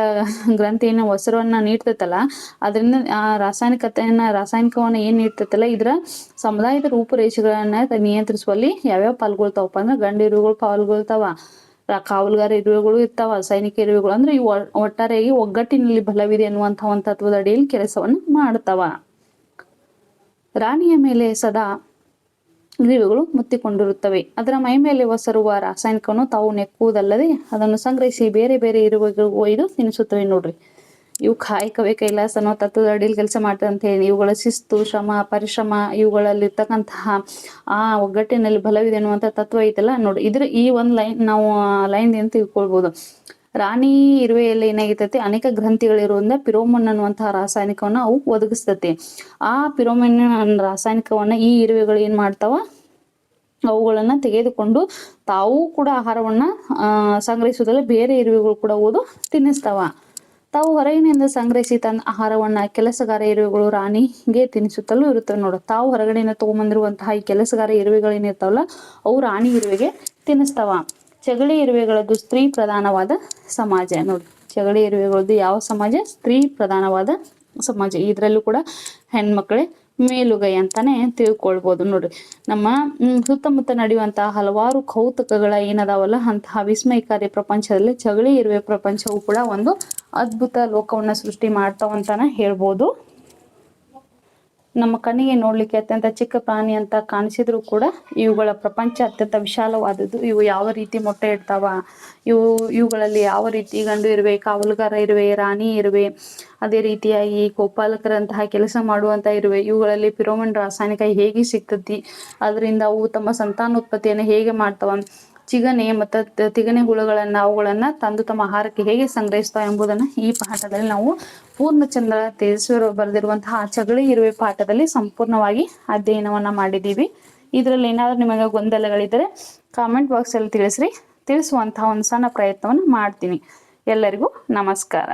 Speaker 1: ಗ್ರಂಥಿ ಏನು ಒಸರವನ್ನ ನೀಡ್ತೈತಲ್ಲ, ಅದರಿಂದ, ಆ, ರಾಸಾಯನಿಕತೆಯನ್ನ, ರಾಸಾಯನಿಕವನ್ನ ಏನ್ ನೀಡ್ತೈತಲ್ಲ, ಇದ್ರ ಸಮುದಾಯದ ರೂಪುರೇಷೆಗಳನ್ನ ನಿಯಂತ್ರಿಸುವಲ್ಲಿ ಯಾವ್ಯಾವ ಪಾಲ್ಗೊಳ್ತಾವಪ್ಪ ಅಂದ್ರೆ ಗಂಡು ಇರುವೆಗಳು ಪಾಲ್ಗೊಳ್ತಾವ ಕಾವಲುಗಾರ ಇರುವೆಗಳು ಇರ್ತಾವ, ಸೈನಿಕ ಇರುವೆಗಳು, ಅಂದ್ರೆ ಇವು ಒಟ್ಟಾರೆಯಾಗಿ ಒಗ್ಗಟ್ಟಿನಲ್ಲಿ ಬಲವಿದೆ ಅನ್ನುವಂತಹ ಒಂದು ತತ್ವದ ಅಡಿಯಲ್ಲಿ ಕೆಲಸವನ್ನ ಮಾಡ್ತಾವ. ರಾಣಿಯ ಮೇಲೆ ಸದಾ ಇರುವೆಗಳು ಮುತ್ತಿಕೊಂಡಿರುತ್ತವೆ. ಅದರ ಮೈ ಮೇಲೆ ಒಸರುವ ರಾಸಾಯನಿಕವನ್ನು ತಾವು ನೆಕ್ಕುವುದಲ್ಲದೆ ಅದನ್ನು ಸಂಗ್ರಹಿಸಿ ಬೇರೆ ಬೇರೆ ಇರುವೆಗಳು ಒಯ್ದು ತಿನ್ನಿಸುತ್ತವೆ ನೋಡ್ರಿ. ಇವು ಕಾಯಕವೇ ಕೈಲಾಸ ಅನ್ನೋ ತತ್ವದ ಅಡಿಯಲ್ಲಿ ಕೆಲಸ ಮಾಡ್ತದೆ ಅಂತ ಹೇಳಿ. ಇವುಗಳ ಶಿಸ್ತು, ಶ್ರಮ, ಪರಿಶ್ರಮ ಇವುಗಳಲ್ಲಿ ಇರ್ತಕ್ಕಂತಹ ಆ ಒಗ್ಗಟ್ಟಿನಲ್ಲಿ ಬಲವಿದೆ ಅನ್ನುವಂಥ ತತ್ವ ಐತಲ್ಲ ನೋಡಿ ಇದ್ರ ಈ ಒಂದು ಲೈನ್ ನಾವು ಲೈನ್ ಅಂತ ತಿಳ್ಕೊಳ್ಬಹುದು ರಾಣಿ ಇರುವೆಯಲ್ಲಿ ಏನಾಗಿರ್ತೈತಿ ಅನೇಕ ಗ್ರಂಥಿಗಳಿರುವುದರಿಂದ ಪಿರೋಮನ್ ಅನ್ನುವಂತಹ ರಾಸಾಯನಿಕವನ್ನ ಅವು ಒದಗಿಸ್ತತಿ. ಆ ಪಿರೋಮನ್ ರಾಸಾಯನಿಕವನ್ನ ಈ ಇರುವೆಗಳು ಏನ್ ಮಾಡ್ತಾವ? ಅವುಗಳನ್ನ ತೆಗೆದುಕೊಂಡು ತಾವು ಕೂಡ ಆಹಾರವನ್ನ ಸಂಗ್ರಹಿಸುವುದಲ್ಲ, ಬೇರೆ ಇರುವೆಗಳು ಕೂಡ ಓದು ತಿನ್ನಿಸ್ತಾವ. ತಾವು ಹೊರಗಿನಿಂದ ಸಂಗ್ರಹಿಸಿ ತನ್ನ ಆಹಾರವನ್ನ ಕೆಲಸಗಾರ ಇರುವೆಗಳು ರಾಣಿಗೆ ತಿನ್ನಿಸುತ್ತಲೂ ಇರುತ್ತವೆ ನೋಡು. ತಾವು ಹೊರಗಡೆಯಿಂದ ತಗೊಂಬಂದಿರುವಂತಹ ಈ ಕೆಲಸಗಾರ ಇರುವೆಗಳೇನಿರ್ತಾವಲ್ಲ, ಅವು ರಾಣಿ ಇರುವೆಗೆ ತಿನ್ನಿಸ್ತಾವ. ಚಗಳಿ ಇರುವೆಗಳದ್ದು ಸ್ತ್ರೀ ಪ್ರಧಾನವಾದ ಸಮಾಜ ನೋಡಿ. ಚಗಳಿ ಇರುವೆಗಳದ್ದು ಯಾವ ಸಮಾಜ? ಸ್ತ್ರೀ ಪ್ರಧಾನವಾದ ಸಮಾಜ. ಇದರಲ್ಲೂ ಕೂಡ ಹೆಣ್ಮಕ್ಳೇ ಮೇಲುಗೈ ಅಂತಾನೆ ತಿಳ್ಕೊಳ್ಬೋದು ನೋಡ್ರಿ ನಮ್ಮ ಸುತ್ತಮುತ್ತ ನಡೆಯುವಂತಹ ಹಲವಾರು ಕೌತುಕಗಳ ಏನದಾವಲ್ಲ, ಅಂತಹ ವಿಸ್ಮಯಕಾರಿ ಪ್ರಪಂಚದಲ್ಲಿ ಚಗಳಿ ಇರುವೆ ಪ್ರಪಂಚವು ಕೂಡ ಒಂದು ಅದ್ಭುತ ಲೋಕವನ್ನ ಸೃಷ್ಟಿ ಮಾಡ್ತಾವಂತಾನೆ ಹೇಳ್ಬೋದು. ನಮ್ಮ ಕಣ್ಣಿಗೆ ನೋಡ್ಲಿಕ್ಕೆ ಅತ್ಯಂತ ಚಿಕ್ಕ ಪ್ರಾಣಿ ಅಂತ ಕಾಣಿಸಿದ್ರು ಕೂಡ ಇವುಗಳ ಪ್ರಪಂಚ ಅತ್ಯಂತ ವಿಶಾಲವಾದದ್ದು. ಇವು ಯಾವ ರೀತಿ ಮೊಟ್ಟೆ ಇಡ್ತಾವ? ಇವು, ಇವುಗಳಲ್ಲಿ ಯಾವ ರೀತಿ ಗಂಡು ಇರುವೆ, ಕಾವಲುಗಾರ ಇರುವೆ, ರಾಣಿ ಇರುವೆ, ಅದೇ ರೀತಿಯಾಗಿ ಗೋಪಾಲಕರಂತಹ ಕೆಲಸ ಮಾಡುವಂತ ಇರುವೆ, ಇವುಗಳಲ್ಲಿ ಪಿರೋಮನ್ ರಾಸಾಯನಿಕ ಹೇಗೆ ಸಿಗ್ತದೆ ಅದರಿಂದ ಅವು ತಮ್ಮ ಸಂತಾನೋತ್ಪತ್ತಿಯನ್ನು ಹೇಗೆ ಮಾಡ್ತಾವ? ಚಿಗನೆ ಮತ್ತು ತಿಗನೆ ಹುಳುಗಳನ್ನು ಅವುಗಳನ್ನು ತಂದು ತಮ್ಮ ಆಹಾರಕ್ಕೆ ಹೇಗೆ ಸಂಗ್ರಹಿಸ್ತಾವ ಎಂಬುದನ್ನು ಈ ಪಾಠದಲ್ಲಿ ನಾವು ಪೂರ್ಣಚಂದ್ರ ತೇಜಸ್ವರು ಬರೆದಿರುವಂತಹ ಚಗಳಿ ಇರುವೆ ಪಾಠದಲ್ಲಿ ಸಂಪೂರ್ಣವಾಗಿ ಅಧ್ಯಯನವನ್ನು ಮಾಡಿದ್ದೀವಿ. ಇದರಲ್ಲಿ ಏನಾದರೂ ನಿಮಗೆ ಗೊಂದಲಗಳಿದ್ದರೆ ಕಾಮೆಂಟ್ ಬಾಕ್ಸಲ್ಲಿ ತಿಳಿಸ್ರಿ. ತಿಳಿಸುವಂತಹ ಒಂದು ಸಣ್ಣ ಪ್ರಯತ್ನವನ್ನು ಮಾಡ್ತೀನಿ. ಎಲ್ಲರಿಗೂ ನಮಸ್ಕಾರ.